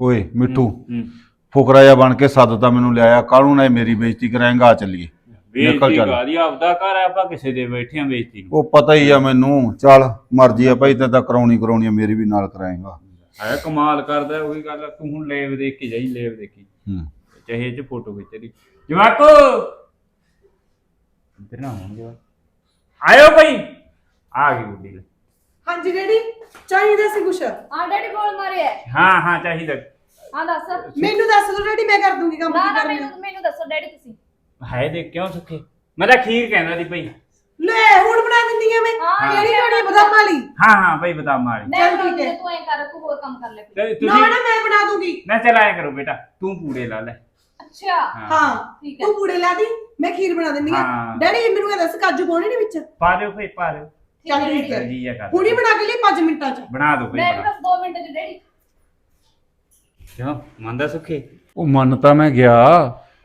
ਓਏ ਮਿੱਠੂ ਹੂੰ ਫੁਕਰਾ ਜਿਹਾ ਬਣ ਕੇ ਸੱਦ ਤਾਂ ਮੈਨੂੰ ਲਿਆਇਆ ਕਾਹਨੂੰ ਨਾ ਇਹ ਮੇਰੀ ਬੇਇੱਜ਼ਤੀ ਕਰਾਏਗਾ ਆ ਚੱਲੀਏ। ਨਿਕਲ ਬੇਇੱਜ਼ਤੀ ਚੱਲ। ਕਾਦੀ ਆਪਦਾ ਘਰ ਆ, ਆਪਾਂ ਕਿਸੇ ਦੇ ਬੈਠੇ ਆ ਬੇਇੱਜ਼ਤੀ ਨੂੰ। ਉਹ ਪਤਾ ਹੀ ਆ ਮੈਨੂੰ ਚੱਲ ਮਰਜ਼ੀ ਆ ਭਾਈ ਤੇ ਤਾਂ ਕਰਾਉਣੀ ਕਰਾਉਣੀ ਆ ਮੇਰੀ ਵੀ ਨਾਲ ਕਰਾਏਗਾ। ਹੈ ਕਮਾਲ ਕਰਦਾ ਉਹੀ ਗੱਲ ਆ, ਤੂੰ ਹੁਣ ਲੇਵ ਦੇਖ ਕੇ ਜਾਈ ਲੇਵ ਦੇਖੀ ਹੂੰ। ਚਾਹੇ ਚ ਫੋਟੋ ਖਿੱਚ ਲਈ। ਜਵਾਕੋ! ਇੱਧਰ ਨਾ। ਆਇਓ ਭਾਈ। ਆ ਗਈ ਗੁੱਡੀ ਲੈ। ਹਾਂਜੀ ਡੈਡੀ ਚਾਹੀਦਾ ਸੀ ਕੁਛ? ਆ ਡੈਡੀ ਬੋਲ ਮਾਰਿਆ। ਹਾਂ ਹਾਂ ਚਾਹੀਦਾ। ਹਾਂ ਦੱਸ। ਮੈਨੂੰ ਦੱਸ ਦੋ ਡੈਡੀ ਮੈਂ ਕਰ ਦੂੰਗੀ ਕੰਮ ਨਾ ਕੀ ਨਾ ਕਰਨਾ। ਮੈਨੂੰ ਮੈਨੂੰ ਦੱਸੋ ਡੈਡੀ ਤੁਸੀਂ। ਹੈ ਦੇ ਕਿਉਂ ਸੁੱਖੇ? ਮੈਂ ਤਾਂ ਖੀਰ ਕਹਿੰਦਾ ਸੀ ਭਾਈ। ਲੈ ਹੁਣ ਬਣਾ ਦਿੰਦੀ ਆ ਮੈਂ। ਹਾਂ, ਕਿਹੜੀ ਹਾਂ। ਬਣੀ ਬਦਾਮ ਵਾਲੀ? ਹਾਂ ਹਾਂ ਭਾਈ ਬਦਾਮ ਵਾਲੀ। ਮੈਂ ਚੱਲ ਠੀਕ ਹੈ। ਹਾਂ, ਤੂੰ ਐ ਕਰ ਤੂੰ ਹੋਰ ਕੰਮ ਕਰ ਲੈ ਤੇ ਨਾ ਤੁਸੀਂ ਨਾ ਮੈਂ ਬਣਾ ਦੂੰਗੀ। ਨਾ ਚਲਾਇਆ ਕਰੋ ਬੇਟਾ ਤੂੰ ਪੂੜੇ ਲਾ ਲੈ। ਅੱਛਾ। ਹਾਂ। ਠੀਕ ਹੈ। ਤੂੰ ਪੂੜੇ ਲਾ ਦੀ ਮੈਂ ਖੀਰ ਬਣਾ ਦਿੰਦੀ ਆ। ਹਾਂ। ਡੈਡੀ ਮੈਨੂੰ ਇਹ ਦੱਸ ਕਾਜੂ ਪਾਉਣੇ ਨੇ ਵਿੱਚ? ਪਾ ਦਿਓ ਭਾਈ ਪਾ ਦਿਓ। ਹੈ ਚੱਲ ਠੀਕ ਡੈਡੀ। ਹੈ। ਜੀ ਆ ਕਰ ਹੁਣੀ ਬਣਾ ਕੇ ਲਈ 5 ਮਿੰਟਾਂ ਚ। ਬਣਾ ਦਿਓ ਭਾਈ ਮੈਂ ਬਣਾ ਬਸ 2 ਮਿੰਟ ਚ ਡੈਡੀ ਕਿਉਂ? ਮੰਨਦਾ ਸੁੱਖੇ? ਉਹ ਮੰਨ ਤਾਂ ਮੈਂ ਗਿਆ।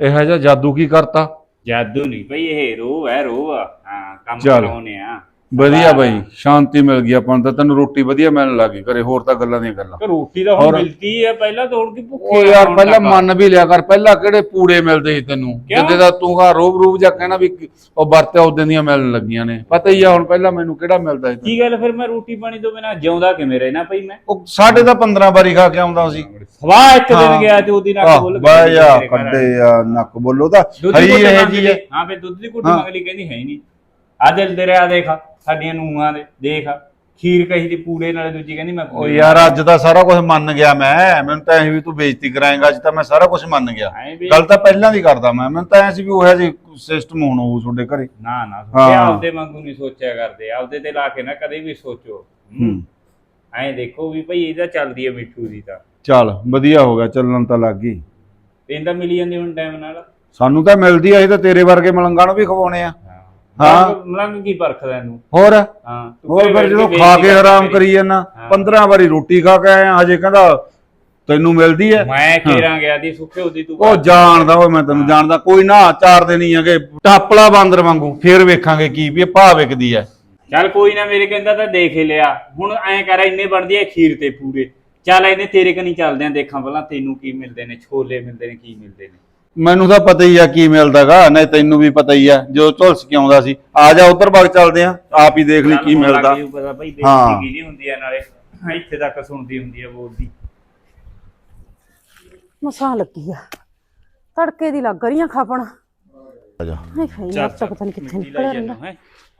ਇਹੋ ਜਿਹਾ ਜਾਦੂ ਕੀ ਕਰਤਾ? ਜਾਦੂ ਨਹੀਂ ਭਾਈ ਇਹ ਰੋਹ ਹੈ ਰੋਹ ਆ। ਹਾਂ ਕੰਮ ਚੱਲ। ਕਰਾਉਨੇ ਆ। ਵਧੀਆ ਬਾਈ ਸ਼ਾਂਤੀ ਮਿਲ ਗਈ ਆਪਾਂ ਨੂੰ ਤਾਂ ਤੈਨੂੰ ਰੋਟੀ ਵਧੀਆ ਮਿਲਣ ਲੱਗੀ ਘਰੇ ਹੋਰ ਤਾਂ ਗੱਲਾਂ ਦੀਆਂ ਗੱਲਾਂ ਕਿ ਰੋਟੀ ਤਾਂ ਹੁਣ ਹੋਰ? ਮਿਲਦੀ ਹੈ ਪਹਿਲਾਂ ਤਾਂ ਹੁਣ ਕੀ ਭੁੱਖੇ ਉਹ ਯਾਰ ਹੁਣ ਪਹਿਲਾਂ। ਮੰਨ ਵੀ ਲਿਆ ਕਰ ਪਹਿਲਾਂ ਕਿਹੜੇ ਪੂੜੇ ਮਿਲਦੇ ਸੀ ਤੈਨੂੰ? ਜਿੱਦੇ ਦਾ ਤੂੰ ਆ ਰੋਬ ਰੂਬ ਜਾਂ ਕਹਿਣਾ ਵੀ ਕਿ ਉਹ ਵਰਤਿਆ ਉਦੋਂ ਦੀਆਂ ਮਿਲਣ ਲੱਗੀਆਂ ਨੇ ਪਤਾ ਹੀ ਆ ਹੁਣ ਪਹਿਲਾਂ ਮੈਨੂੰ ਕਿਹੜਾ ਮਿਲਦਾ ਸੀ ਕੀ ਗੱਲ ਫਿਰ ਮੈਂ ਰੋਟੀ ਪਾਣੀ ਤੋਂ ਬਿਨਾ ਜਿਉਂਦਾ ਕਿਵੇਂ ਰਹਿਣਾ ਭਾਈ ਮੈਂ ਉਹ ਸਾਡੇ ਤਾਂ 15 ਵਾਰੀ ਖਾ ਕੇ ਆਉਂਦਾ ਸੀ ਸਵਾਹ ਇੱਕ ਦਿਨ ਹਾਂ। ਗਿਆ ਤੇ ਉਹਦੀ ਨੱਕ ਬੋਲ ਬਹਿ ਜਾ ਕੱਢੇ ਆ ਨੱਕ ਬੋਲੋ ਤਾਂ ਦੁੱਧ ਹਰੀ ਦੀ ਇਹ ਘੁੱਟ ਜੀ ਹੈ ਲਈ। ਹਾਂ ਫੇ ਦੁੱਧ ਦੀ ਘੁੱਟ ਹਾਂ। ਮੰਗ ਲਈ ਕਹਿੰਦੀ ਹੈ ਹੀ ਨਹੀਂ ਆ ਦਿਲ ਦੇ ਰਿਆ ਦੇਖ ਸਾਡੀਆਂ ਨੂੰਹਾਂ ਦੇ ਦੇਖ। ਖੀਰ ਕਹੀ ਦੀ ਪੂੜੇ ਨਾਲੇ ਦੂਜੀ ਕਹਿੰਦੀ ਮੈਂ ਉਹ ਯਾਰ ਅੱਜ ਤਾਂ ਸਾਰਾ ਕੁਝ ਮੰਨ ਗਿਆ ਮੈਂ। ਮੈਨੂੰ ਤਾਂ ਐਂ ਵੀ ਤੂੰ ਬੇਇੱਜ਼ਤੀ ਕਰਾਏਂਗਾ ਅੱਜ ਤਾਂ ਮੈਂ ਸਾਰਾ ਕੁਝ ਮੰਨ ਗਿਆ। ਐਂ ਵੀ- ਗੱਲ ਤਾਂ ਪਹਿਲਾਂ ਦੀ ਕਰਦਾ ਮੈਂ। ਮੈਨੂੰ ਤਾਂ ਐ ਸੀ ਵੀ ਉਹ ਹੈ ਜੀ ਸਿਸਟਮ ਹੋਣਾ ਉਹ ਤੁਹਾਡੇ ਘਰੇ। ਨਾ ਨਾ ਹਾਂ। ਇਹ ਆਪਦੇ ਵਾਂਗੂ ਨਹੀਂ ਸੋਚਿਆ ਕਰਦੇ। ਆਪਦੇ ਤੇ ਲਾ ਕੇ ਨਾ ਕਦੇ ਵੀ ਸੋਚੋ। ਹੂੰ। ਐਂ ਦੇਖੋ ਵੀ ਭਈ ਇਹਦਾ ਚੱਲਦੀ ਹੈ ਮਿੱਠੂ ਦੀ ਤਾਂ। ਚੱਲ ਵਧੀਆ ਹੋ ਗਿਆ ਚੱਲਣ ਤਾਂ ਲੱਗ ਗਈ। ਇਹਦਾ ਮਿਲੀ ਜਾਂਦੀ ਹੁਣ ਟਾਈਮ ਨਾਲ? ਸਾਨੂੰ ਤਾਂ ਮਿਲਦੀ ਆ ਇਹ ਤਾਂ ਤੇਰੇ ਵਰਗੇ ਮਲੰਗਾਂ ਨੂੰ ਵੀ ਖਵਾਉਣੇ ਆ। ਹਾਂ। ਮਲੰਗ- ਮਲੰਗ ਕੀ ਪਰਖਦਾ ਇਹਨੂੰ ਹੋਰ? ਹਾਂ ਤੂੰ ਹੋਰ ਘਰੇ ਫਿਰ ਬੈਠ ਜਦੋਂ ਕੇ ਖਾ ਕੇ ਬੇਇੱਜ਼ਤੀ ਹਰਾਮ ਕਰੀ। ਜਾਂਦਾ ਹਾਂ। 15 ਵਾਰੀ ਰੋਟੀ ਖਾ ਕੇ ਆਇਆ ਹਜੇ ਕਹਿੰਦਾ ਤੈਨੂੰ ਮਿਲਦੀ ਐ ਮੈਂ ਕੇਰਾਂ ਗਿਆ ਦੀ ਸੁੱਖੇ ਉਹਦੀ ਤੂੰ ਉਹ ਜਾਣਦਾ ਓਏ ਮੈਂ ਤੈਨੂੰ ਜਾਣਦਾ ਕੋਈ ਨਾ ਚਾਰ ਦਿਨ ਹੀ ਹੈਗੇ ਟਾਪਲਾ ਬਾਂਦਰ ਵਾਂਗੂ ਫੇਰ ਵੇਖਾਂਗੇ ਕੀ ਵੀ ਇਹ ਭਾਅ ਵਿਕਦੀ ਐ ਚੱਲ ਕੋਈ ਨਾ ਮੇਰੇ ਕਹਿੰਦਾ ਤਾਂ ਦੇਖ ਹੀ ਲਿਆ। ਹੁਣ ਐਂ ਕਰ ਇੰਨੇ ਬਣਦੀ ਐ ਖੀਰ ਤੇ ਪੂਰੇ ਚੱਲ ਇਹਨੇ ਤੇਰੇ ਕਨੀ ਚੱਲਦੇ ਆ ਦੇਖਾਂ ਪਹਿਲਾਂ ਤੈਨੂੰ ਕੀ ਮਿਲਦੇ ਨੇ ਛੋਲੇ ਮਿਲਦੇ ਨੇ ਕੀ ਮਿਲਦੇ ਨੇ। ਮੈਨੂੰ ਤਾਂ ਪਤਾ ਹੀ ਆ ਕੀ ਮਿਲਦਾਗਾ ਨਹੀਂ ਤੈਨੂੰ ਵੀ ਪਤਾ ਹੀ ਆ ਜੋ ਝੁਲਸ ਕੇ ਆਉਂਦਾ ਸੀ। ਆ ਜਾ ਉਧਰ ਬਾਗ ਚੱਲਦੇ ਆ ਆਪ ਹੀ ਦੇਖ ਲਈ ਕੀ ਮਿਲਦਾ। ਜੂ ਪਤਾ ਭਾਈ ਹਾਂ। ਬੇਇੱਜ਼ਤੀ ਕੀ ਹੁੰਦੀ ਆ ਨਾਲੇ ਇੱਥੇ ਤੱਕ ਸੁਣਦੀ ਹੁੰਦੀ ਆ ਬੋਲਦੀ। ਮਸਾਂ ਲੱਗੀ ਆ। ਤੜਕੇ ਦੀ ਲੱਗ ਰਹੀਆਂ ਖਾਪਣ। ਆ ਜਾ। ਹਾਏ ਹਾਏ ਯਾਰ ਤਾਂ ਪਤਾ ਨਹੀਂ ਕਿੱਥੇ ਨਿਕਲਿਆ ਰਹਿੰਦਾ ਹੈ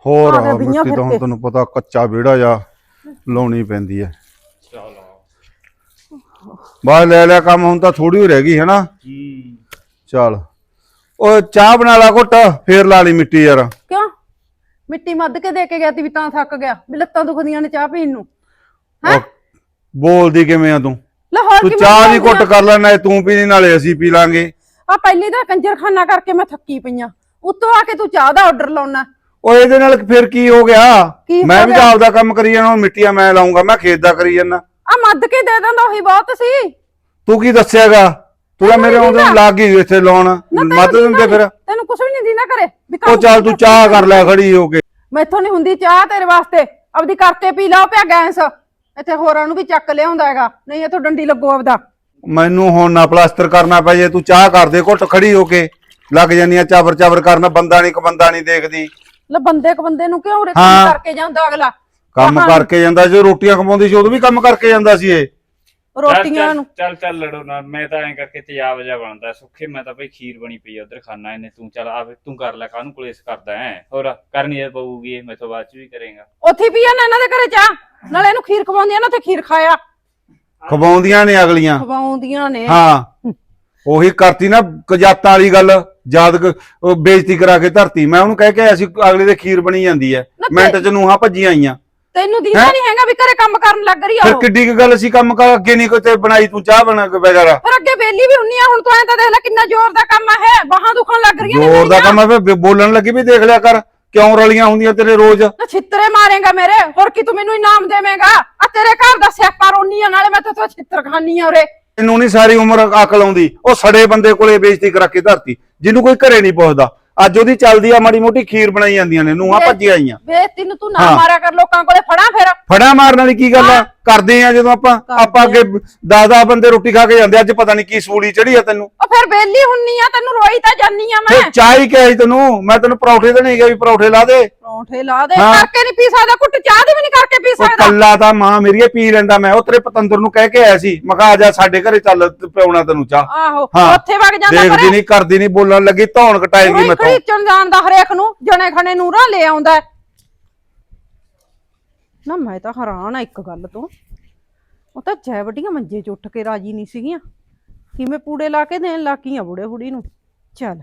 ਹੋਰ ਆ ਗਿਆ ਆ ਬਈਆਂ ਮਿੱਟੀ ਫਿਰ ਤਾਂ ਹੁਣ ਕੇ। ਤੈਨੂੰ ਪਤਾ ਕੱਚਾ ਵਿਹੜਾ ਜਾ ਲਾਉਣੀ ਪੈਂਦੀ ਐ ਚਲੋ। ਬਾਹਰ ਲੈ ਲਿਆ ਕੰਮ ਹੁਣ ਤਾਂ ਥੋੜੀ ਹੋ ਰਹਿ ਗਈ ਹੈ ਨਾ? ਹੂੰ। ਚੱਲ। ਉਹ ਚਾਹ ਬਣਾ ਲਾ ਘੁੱਟ ਫੇਰ ਲਾ ਲਈ ਮਿੱਟੀ ਯਾਰ। ਕਿਉਂ? ਮਿੱਟੀ ਮੱਧ ਕੇ ਦੇ ਕੇ ਗਿਆ ਤੀ ਵੀ ਤਾਂ ਥੱਕ ਗਿਆ। ਵੀ ਲੱਤਾਂ ਦੁਖਦੀਆਂ ਨੇ ਚਾਹ ਪੀਣ ਨੂੰ। ਉਹ ਬੋਲਦੀ ਕਿਵੇਂ ਆ ਤੂੰ? ਲਾਹੌਰ ਤੂੰ ਕੀ ਚਾਹ ਦੀ ਘੁੱਟ ਕਰ ਲੈ ਨਾਲੇ ਤੂੰ ਪੀਣੀ ਨਾਲੇ ਅਸੀਂ ਪੀ ਲਾਂਗੇ। ਆ ਪਹਿਲੀ ਤਾਂ ਕੰਜਰਖਾਨਾ ਕਰਕੇ ਮੈਂ ਥੱਕੀ ਪਈਆਂ ਉੱਤੋਂ ਆ ਕੇ ਤੂੰ ਚਾਹ ਦਾ ਆਰਡਰ ਲਾਉਣਾ। ਉਹ ਇਹਦੇ ਨਾਲ ਫਿਰ ਕੀ ਹੋ ਗਿਆ? ਕੀ ਹੋ ਮੈਂ ਵੀ ਤਾਂ ਗਿਆ? ਆਪਦਾ ਕੰਮ ਕਰੀ ਜਾਣਾ ਹੁਣ ਮਿੱਟੀਆਂ ਮੈਂ ਲਾਉਂਗਾ ਮੈਂ ਖੇਤ ਦਾ ਕਰੀ ਜਾਣਾ ਆ ਮੱਧ ਕੇ ਦੇ ਦਿੰਦਾ ਉਹੀ ਬਹੁਤ ਸੀ। ਤੂੰ ਕੀ ਦੱਸਿਆਗਾ? ਤੂੰ ਤਾਂ ਮੇਰੇ ਆਉਂਦੇ ਨੂੰ ਲੱਗ ਗਈ ਇੱਥੇ ਲਾਉਣ ਮੱਦ ਦਿੰਦੇ ਫਿਰ। ਤੈਨੂੰ ਕੁਛ ਵੀ ਨਹੀਂ ਦਿੰਦਾ ਕਰੇ ਵੀ ਉਹ ਚੱਲ ਤੂੰ ਚਾਹ ਕਰ ਲੈ ਖੜੀ ਹੋ ਕੇ। ਮੈਥੋਂ ਨਹੀਂ ਹੁੰਦੀ ਚਾਹ ਤੇਰੇ ਵਾਸਤੇ। ਆਪਦੀ ਕਰਕੇ ਪੀ ਲਾ ਪਿਆ ਗੈਸ। ਇੱਥੇ ਹੋਰਾਂ ਨੂੰ ਵੀ ਚੱਕ ਲਿਆਉਂਦਾ ਹੈਗਾ। ਨਹੀਂ ਇਥੋਂ ਡੰਡੀ ਲੱਗੋ ਆਪਦਾ। ਮੈਨੂੰ ਹੁਣ ਨਾ ਪਲਾਸਟਰ ਕਰਨਾ ਪੈ ਜੇ ਤੂੰ ਚਾਹ ਕਰ ਦੇ ਘੁੱਟ ਖੜੀ ਹੋ ਕੇ। ਲੱਗ ਜਾਂਦੀਆਂ ਚਾਵਰ ਚਾਵਰ ਕਰਨ ਬੰਦਾ ਨਹੀਂ ਕ ਬੰਦਾ ਨਹੀਂ ਦੇਖਦੀ। ਲੈ ਬੰਦੇ ਕ ਬੰਦੇ ਨੂੰ ਕਿਉਂ ਹਾਂ। ਕਰਕੇ ਜਾਂਦਾ ਅਗਲਾ? ਕੰਮ ਕਰਕੇ ਜਾਂਦਾ ਜੋ ਰੋਟੀਆਂ ਖਵਾਉਂਦੀ ਸੀ ਉਦੋਂ ਵੀ ਕੰਮ ਕਰਕੇ ਜਾਂਦਾ ਸੀ ਇਹ। ਰੋਟੀਆਂ ਨੂੰ। ਚੱਲ ਚੱਲ ਲੜੋ ਨਾ ਮੈਂ ਤਾਂ ਐਂ ਕਰਕੇ ਤੇਜ਼ਾਬ ਜਾ ਬਣਦਾ ਸੁੱਖੇ ਮੈਂ ਤਾਂ ਭਈ ਖੀਰ ਬਣੀ ਪਈ ਆ ਉਧਰ ਖਾਣਾ ਇਹਨੇ ਤੂੰ ਚੱਲ ਆਵੇ ਤੂੰ ਕਰ ਲੈ ਕਾਹਨੂੰ ਕਲੇਸ਼ ਕਰਦਾ ਹੈ ਹੋਰ ਕਰਨੀ ਇਹ ਪਊਗੀ ਇਹ ਮੈਥੋਂ ਬਾਅਦ ਚ ਵੀ ਕਰੇਗਾ। ਉੱਥੇ ਪੀਆ ਨਾ ਇਹਨਾਂ ਦੇ ਘਰੇ ਚਾਹ? ਨਾਲੇ ਇਹਨੂੰ ਖੀਰ ਖਵਾਉਂਦੀਆਂ ਨਾ ਉੱਥੇ ਖੀਰ ਖਾਇਆ। ਖਵਾਉਂਦੀਆਂ ਨੇ ਅਗਲੀਆਂ। ਖਵਾਉਂਦੀਆਂ ਨੇ। ਹਾਂ ਉਹੀ ਕਰਤੀ ਨਾ ਕਜਾਤਾਂ ਵਾਲੀ ਗੱਲ ਯਾਦ ਕ- ਉਹ ਬੇਇੱਜ਼ਤੀ ਕਰਾ ਕੇ ਧਰਤੀ। ਮੈਂ ਉਹਨੂੰ ਕਹਿ ਕੇ ਆਇਆ ਸੀ ਅਗਲੇ ਦੇ ਖੀਰ ਬਣੀ ਜਾਂਦੀ ਐ। ਨਾ ਤੇ- ਮਿੰਟ ਚ ਨੂੰਹਾਂ ਭੱਜੀਆਂ ਆਈਆਂ। ਤੈਨੂੰ ਹੈਂ? ਨਹੀਂ ਹੈਗਾ ਵੀ ਘਰੇ ਕੰਮ ਕਰਨ ਲੱਗ ਰਹੀ ਆ ਫਿਰ ਉਹ। ਕਿੱਡੀ ਕੁ ਗੱਲ ਸੀ ਕੰਮ ਕਰ ਅੱਗੇ ਨਹੀਂ ਕੋਈ ਬਣਾਈ ਤੂੰ ਚਾਹ ਬਣਾ ਕੇ ਬੈਠਾ ਫਿਰ ਅੱਗੇ ਵੇਲੀ ਵੀ ਹੁੰਨੀ ਆ ਹੁਣ ਤੂੰ ਐਂ ਤਾਂ ਦੇਖ ਲੈ ਕਿੰਨਾ ਜ਼ੋਰ ਦਾ ਕੰਮ ਹੈ ਬਾਹਾਂ ਦੁਖਣ ਲੱਗ ਰਹੀਆਂ ਨੇ ਜ਼ੋਰ ਦਾ ਮੇਰੀਆਂ। ਕੰਮ ਹੈ ਫਿਰ ਬੋਲਣ ਲੱਗੀ ਵੀ ਦੇਖ ਲਿਆ ਕਰ ਕਿਉਂ ਰਲੀਆਂ ਹੁੰਦੀਆਂ ਤੇਰੇ ਰੋਜ਼? ਨਾ ਛਿੱਤਰੇ ਮਾਰੇਗਾ ਮੇਰੇ ਹੋਰ ਕੀ ਤੂੰ ਮੈਨੂੰ ਇਨਾਮ ਦੇਵੇਂਗਾ? ਆ ਤੇਰੇ ਘਰ ਦਾ ਸਿਆਪਾ ਰੋਨੀ ਆ ਨਾਲੇ ਮੈਂ ਤੇ ਛਿੱਤਰ ਖਾਨੀ ਆ ਉਰੇ। ਇਹਨੂੰ ਨਹੀਂ ਸਾਰੀ ਉਮਰ ਅਕਲ ਆਉਂਦੀ ਉਹ ਸੜੇ ਬੰਦੇ ਕੋਲੇ ਬੇਇੱਜ਼ਤੀ ਕਰਾ ਕੇ ਧਰਤੀ ਜਿਹਨੂੰ ਕੋਈ ਘਰੇ ਨਹੀਂ ਪੁੱਛਦਾ। ਅੱਜ ਉਹਦੀ ਚੱਲਦੀ ਆ ਮਾੜੀ ਮੋਟੀ ਖੀਰ ਬਣਾਈ ਜਾਂਦੀਆਂ ਨੇ ਨੂੰਹਾਂ ਭੱਜੀ ਆਈਆਂ। ਬੇਇੱਜ਼ਤੀ ਨੂੰ ਤੂੰ ਨਾ ਹਾਂ। ਮਾਰਿਆ ਕਰ ਲੋਕਾਂ ਕੋਲੇ ਫੜਾ ਫਿਰ। ਫੜਾ ਮਾਰਨ ਵਾਲੀ ਕੀ ਗੱਲ ਆ? ਕਰਦੇ ਆ ਜਦੋਂ ਆਪਾਂ ਆਪਾਂ ਅੱਗੇ 10-10 ਬੰਦੇ ਰੋਟੀ ਖਾ ਕੇ ਜਾਂਦੇ ਅੱਜ ਪਤਾ ਨਹੀਂ ਕੀ ਸੂਲੀ ਚੜੀ ਆ ਤੈਨੂੰ। ਉਹ ਫਿਰ ਬੇਲੀ ਹੁੰਨੀ ਆ ਤੈਨੂੰ ਰੋਈ ਤਾਂ ਜਾਨੀ ਆ ਮੈਂ। ਚਾਹ ਹੀ ਕਿਹਾ ਤੈਨੂੰ ਮੈਂ ਤੈਨੂੰ ਪਰੌਠੇ ਤੇ ਨਹੀਂ ਗਿਆ ਵੀ ਪਰੌਠੇ ਲਾ ਦੇ। ਪਰੌਂਠੇ ਲਾ ਦੇ ਹਾਂ। ਕਰਕੇ ਨਹੀਂ ਪੀ ਸਕਦਾ ਕੁੱਟ ਚਾਹ ਦੀ ਵੀ ਨਹੀਂ ਕਰਕੇ ਪੀ ਉਹ ਸਕਦਾ। ਕੱਲਾ ਤਾਂ ਮਾਂ ਮੇਰੀਏ ਪੀ ਲੈਂਦਾ ਮੈਂ ਉਹ ਤੇਰੇ ਪਤੰਦਰ ਨੂੰ ਕਹਿ ਕੇ ਆਇਆ ਸੀ ਮੈਂ ਕਿਹਾ ਆ ਜਾ ਸਾਡੇ ਘਰੇ ਚੱਲ ਤੇ ਪਿਉਣਾ ਤੈਨੂੰ ਚਾਹ। ਆਹੋ ਹਾਂ। ਉੱਥੇ ਵਗ ਜਾਂਦਾ ਦੇਖਦੀ ਪਰ। ਨਹੀਂ ਕਰਦੀ ਨਹੀਂ ਬੋਲਣ ਲੱਗੀ ਧੌਣ ਕਟਾਏਗੀ ਪੂਰੀ ਮੈਥੋਂ ਖਰੀਚਣ ਹਰੇਕ ਨੂੰ, ਜਣੇ ਖਣੇ ਨੂਰਾਂ ਲੈ ਆਉਂਦਾ ਹੈ। ਨਾ ਮੈਂ ਤਾਂ ਹੈਰਾਨ ਆ ਇੱਕ ਗੱਲ ਤੋਂ। ਉਹ ਤਾਂ ਜੈ ਵੱਡੀਆਂ ਮੰਜੇ 'ਚ ਉੱਠ ਕੇ ਰਾਜੀ ਨਹੀਂ ਸੀਗੀਆਂ। ਕਿਵੇਂ ਪੂੜੇ ਲਾ ਕੇ ਦੇਣ ਲਾਕੀਆਂ ਬੁੜੇ ਬੁੜੀ ਨੂੰ। ਚੱਲ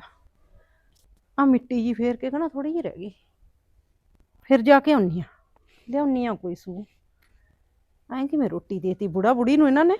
ਆ ਮਿੱਟੀ ਜੀ ਫੇਰ ਕੇ ਕਹਣਾ ਥੋੜੀ ਜਿਹੀ ਰਹਿ ਗਈ। ਫਿਰ ਜਾ ਕੇ ਆਉਣੀ ਆ ਲਿਆਉਣੀ ਆ ਕੋਈ ਸੂ ਐਂ ਕਿਵੇਂ ਰੋਟੀ ਦੇਤੀ ਬੁੜਾ ਬੁੜੀ ਨੂੰ ਇਹਨਾਂ ਨੇ?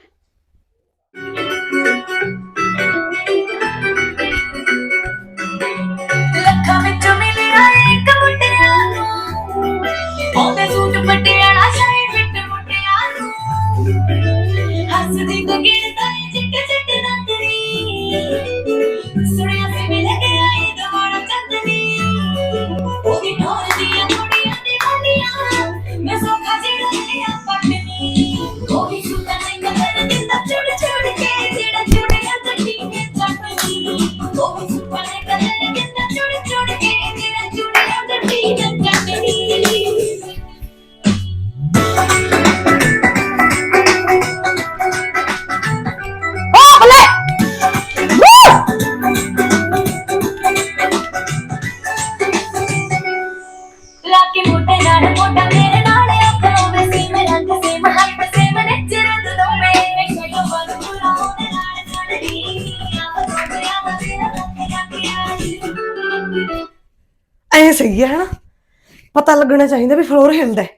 ਪਤਾ ਲੱਗਣਾ ਚਾਹੀਦਾ ਵੀ ਫਲੋਰ ਹਿਲਦਾ ਹੈ।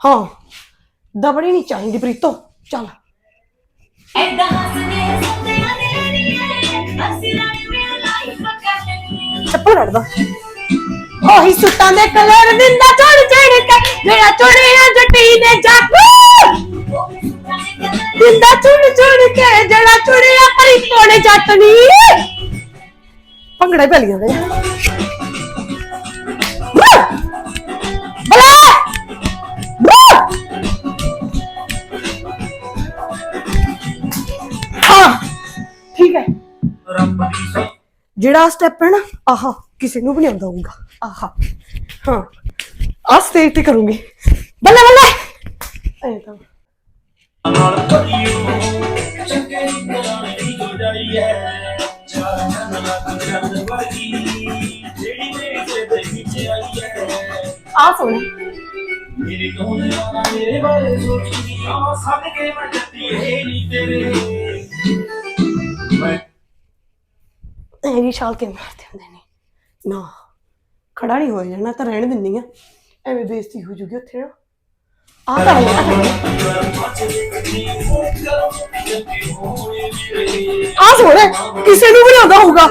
ਹਾਂ ਦਬੜੀ ਨਹੀਂ ਚਾਹੀਦੀ ਪ੍ਰੀਤੋ ਚੱਲ। ਐਦਾਂ ਹੱਸਦੇ ਸੁਣਦਿਆਂ ਨੇ ਨੀਏ ਅਸੀਂ ਰਾਣੀ ਮੇਰਾ ਲਾਈਫ ਕੱਟਣੀ ਚੱਪਲ ਲੜਦਾ ਉਹੀ ਸੁੱਤਾਂ ਦੇ ਕਲਰ ਦਿੰਦਾ ਚੜ ਚੜ ਕੇ ਜਿਹੜਾ ਚੜਿਆ ਜੱਟੀ ਨੇ ਜੱਟ। ਦਿੰਦਾ ਚੁੜ ਚੁੜ ਕੇ ਜਿਹੜਾ ਚੁੜਿਆ ਪ੍ਰੀਤੋ ਨੇ ਜੱਟ ਨੀ। ਭੰਗੜਾ ਹੀ ਪੈਲੀ ਜਾਂਦੇ ਜਿਹੜਾ ਸਟੈਪ ਹੈ ਨਾ, ਆਹਾ, ਕਿਸੇ ਨੂੰ ਵੀ ਨਹੀਂ ਆਉਂਦਾ ਹੋਊਗਾ। ਆਹਾ, ਹਾਂ ਆ ਸਟੇਜ ਤੇ ਕਰੂੰਗੀ। ਬੱਲੇ ਬੱਲੇ! ਐ ਤਾਂ। ਆ ਸੁਣ ਮੇਰੇ ਕੋਲ ਆਣਾ ਮੇਰੇ ਬਾਰੇ ਸੋਚੀ ਆ ਸੱਦ ਕੇ ਮੈਂ ਜੱਤੀ ਇਹ ਨਹੀਂ ਤੇਰੇ ਮੈਂ ਨਹੀਂ ਛਾਲ ਕੇ ਮਾਰਦੇ ਹੁੰਦੇ ਨੇ ਨਾ ਖੜਾ ਨਹੀਂ ਹੋ ਜਾਣਾ ਤਾਂ ਰਹਿਣ ਦਿੰਨੀ ਆ। ਐਵੇਂ ਬੇਇੱਜ਼ਤੀ ਹੋ ਜੂਗੀ ਉੱਥੇ ਨਾ। ਆ ਤਾਂ ਆ ਸੁਣ ਕਿਸੇ ਨੂੰ ਵੀ ਆਉਂਦਾ ਹੋਊਗਾ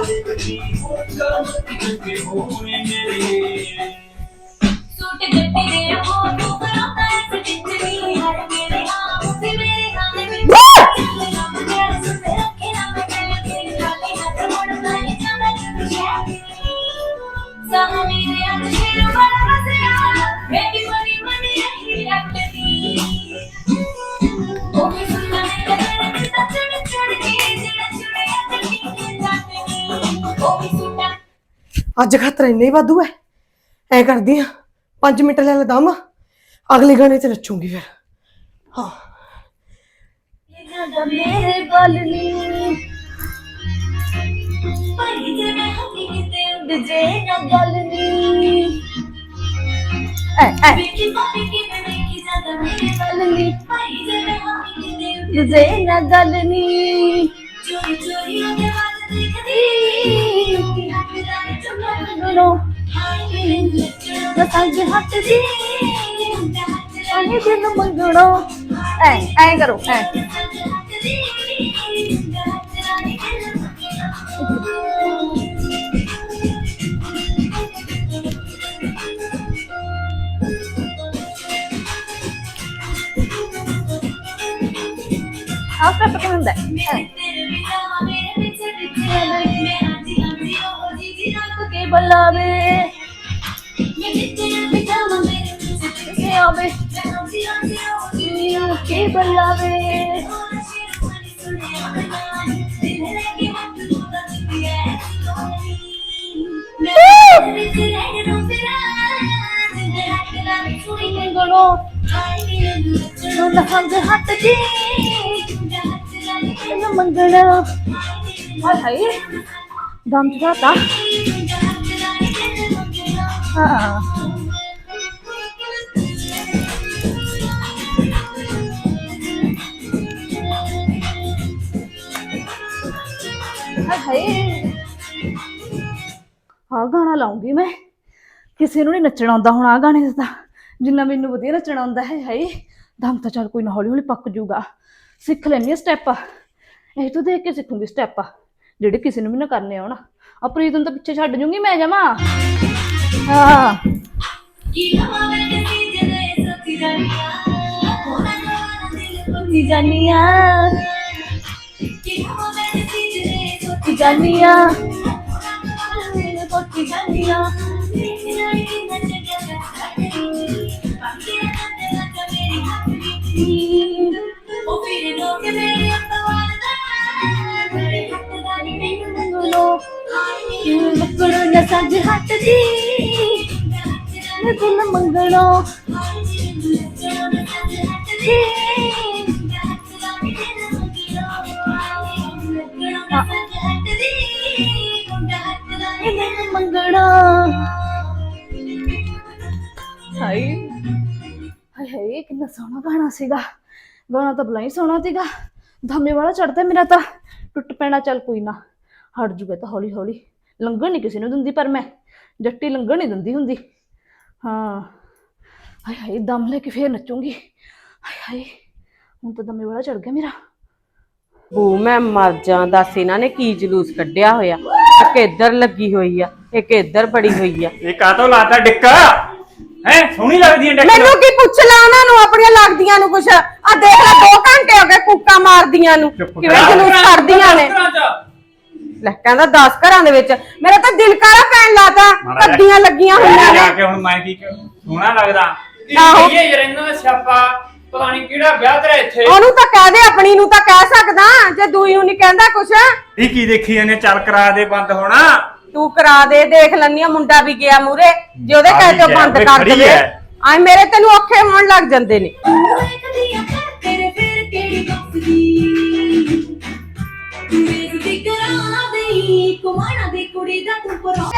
ਅੱਜ ਖਾਤਰ ਇੰਨੇ ਹੀ ਵਾਧੂ ਹੈ ਐ ਕਰਦੀ ਆ 5 ਮਿੰਟ ਲੈ ਲਦਾਮ ਅਗਲੇ ਗਾਣੇ ਤੇ ਨੱਚੂਗੀ ਫਿਰ। ਹਾਂ। ਦਾ ਮੇਰੇ ਬਲ ਨੀ। ਭਾਈ ਜੇ ਮੈਂ ਹੱਥੀ ਕਿਤੇ ਉੱਡ ਜੇ ਨਾ ਗੱਲ ਨੀ। ਐ ਐ। ਵੇਖੀ ਪਾਪੀ ਕਿ ਮੈਂ ਵੇਖੀ ਜਾਂਦਾ ਮੇਰੇ ਬਲ ਨੀ। ਭਾਈ ਜੇ ਮੈਂ ਹੱਥੀ ਕਿਤੇ ਉੱਡ ਤੁਝੇ ਨਾ ਗੱਲ ਨੀ। ਚੋਰੀ ਚੋਰੀ ਉਹਦੇ ਹੱਥ ਦੇਖਦੀ। ਹੱਥ ਜਾਣੇ ਚੁੱਕਾ ਨੋ ਹਾਏ ਲੱਚਣਾ ਦਸਾਂਜ ਹੱਥ ਦੀ ਹੱਥ ਅਨੇ ਦਿਨ ਮੰਗਣੋ ਐ ਐ ਕਰੋ ਐ ਆ ਸਟੈਪ ਕਿਵੇਂ ਹੁੰਦਾ ਹੈ? ਐ। ਬੁਲਾਵੇ ਮੈਂ ਜਿੱਤੇ ਬਿਠਾਵਾਂ ਮੇਰੇ ਵਿੱਚ ਤੇ ਹਾਏ। ਹਾਂ ਗਾਣਾ ਲਾਉਂਗੀ ਮੈਂ। ਕਿਸੇ ਨੂੰ ਨਹੀਂ ਨੱਚਣਾ ਆਉਂਦਾ ਹੁਣ ਆ ਗਾਣੇ ਦਾ ਜਿੰਨਾ ਮੈਨੂੰ ਵਧੀਆ ਨੱਚਣਾ ਆਉਂਦਾ ਹੈ, ਹਾਏ। ਦਮ ਤਾਂ ਚੱਲ ਕੋਈ ਨਾ ਹੌਲੀ ਹੌਲੀ ਪੱਕ ਜੂਗਾ। ਸਿੱਖ ਲੈਣੀ ਸਟੈਪ ਇਹ ਤੋਂ ਦੇਖ ਕੇ ਸਿੱਖੂਗੀ ਸਟੈਪ ਜਿਹੜੇ ਕਿਸੇ ਨੂੰ ਵੀ ਨਾ ਕਰਨੇ ਆਉਣ। ਆ ਪ੍ਰੀਤ ਨੂੰ ਤਾਂ ਪਿੱਛੇ ਛੱਡ ਜੂੰਗੀ ਮੈਂ ਜਮਾ। ਹਾਂ ਕੀ ਹਵਾ ਵਿੱਚ ਸੰਜ ਹੱਥ ਦੀ ਮੈਂ ਦਿਲ ਮੰਗਣੋ ਮੈਂ ਦਿਲ ਮੰਗਣੋ ਹਾਏ। ਹਾਏ ਕਿੰਨਾ ਸੋਹਣਾ ਗਾਣਾ ਸੀਗਾ। ਗਾਣਾ ਤਾਂ ਬਲਾਈ ਸੋਹਣਾ ਸੀਗਾ। ਧਾਮੇ ਵਾਲਾ ਚੜਦਾ ਮੇਰਾ ਤਾਂ। ਟੁੱਟ ਪੈਣਾ ਚੱਲ ਕੋਈ ਨਾ। ਹਟ ਜੂਗਾ ਤਾਂ ਹੌਲੀ ਹੌਲੀ ਲੰਘਣ ਨਹੀਂ ਕਿਸੇ ਨੂੰ ਦਿੰਦੀ ਪਰ ਮੈਂ ਜੱਟੀ ਲੰਘਣ ਨਹੀਂ ਦਿੰਦੀ ਹੁੰਦੀ। ਹਾਂ। ਹਾਏ ਹਾਏ ਦਮ ਲੈ ਕੇ ਫੇਰ ਨੱਚੂਗੀ। ਹਾਏ ਹਾਏ ਹੁਣ ਤਾਂ ਦਮੇ ਵਾਲਾ ਚੜ ਗਿਆ ਮੇਰਾ। ਬੂ ਮੈਂ ਮਰ ਜਾਂ ਦੱਸ ਇਹਨਾਂ ਨੇ ਕੀ ਜਲੂਸ ਕੱਢਿਆ ਹੋਇਆ। ਇੱਕ ਇੱਧਰ ਲੱਗੀ ਹੋਈ ਆ ਇੱਕ ਇੱਧਰ ਬੜੀ ਹੋਈ ਆ। ਇਹ ਕਾਤੋਂ ਲਾਤਾ ਡਿੱਕਾ? ਹੈ ਸੋਹਣੀ ਲੱਗਦੀ ਹੈ ਡਿੱਕ। ਮੈਨੂੰ ਕੀ ਪੁੱਛ ਲਾ ਉਹਨਾਂ ਨੂੰ ਆਪਣੀਆਂ ਲੱਗਦੀਆਂ ਨੂੰ ਕੁਛ? ਆ ਦੇਖ ਲੈ 2 ਘੰਟੇ ਹੋ ਗਏ ਕੁੱਕਾ ਮਾਰਦੀਆਂ ਨੂੰ। ਕਿਵੇਂ। ਜਲੂਸ ਕਰਦੀਆਂ ਨੇ। ਲੈ ਕਹਿੰਦਾ 10 ਘਰਾਂ ਦੇ ਵਿੱਚ। ਮੇਰਾ ਤਾਂ ਦਿਲ ਕਾਲਾ ਪੈਣ ਲਾਤਾ? ਮਾੜਾ ਜਿਹਾ- ਕੱਦੀਆਂ ਲੱਗੀਆਂ ਹੋਈਆਂ ਜਾ ਨੇ ਕੇ ਹੁਣ ਮੈਂ ਕੀ ਕਰ- ਸੋਹਣਾ ਲੱਗਦਾ। ਆਹੋ। ਇਹ ਯਾਰ ਇਹਨਾਂ ਦਾ ਸਿਆਪਾ ਪਤਾ ਨਹੀਂ ਕਿਹੜਾ ਵਿਆਹ ਤੇਰਾ ਇੱਥੇ। ਉਹਨੂੰ ਤਾਂ ਕਹਿ ਦੇ ਆਪਣੀ ਨੂੰ ਤਾਂ ਕਹਿ ਸਕਦਾ ਜੇ ਦੂਈ ਨੂੰ ਨਹੀਂ ਕਹਿੰਦਾ ਕੁਛ। ਇਹ ਕੀ ਦੇਖੀ ਇਹਨੇ ਚੱਲ ਕਰਾ ਦੇ ਬੰਦ ਹੋਣਾ। ਤੂੰ ਕਰਾ ਦੇ ਦੇਖ ਲੈਨੀ ਆ ਮੁੰਡਾ ਵੀ ਗਿਆ ਮੂਰੇ ਜੇ ਉਹਦੇ ਆ ਵੀ ਕਹਿ ਤੇ ਗਿਆ, ਬੰਦ ਵੀ ਕਰ ਖੜੀ ਦੇਵੇ। ਆਏ ਮੇਰੇ ਤੈਨੂੰ ਔਖੇ ਹੋਣ ਲੱਗ ਜਾਂਦੇ ਨੇ। ਤੇਰੇ ਫਿਰ ਕਿਹੜੀ ਬਖਦੀ ਬੇਇੱਜ਼ਤੀ ਕਰਾ ਦੇ ਕੁਮਾਰਾ ਦੀ ਕੁੜੀ ਦਾ ਤੂੰ ਪਰੋ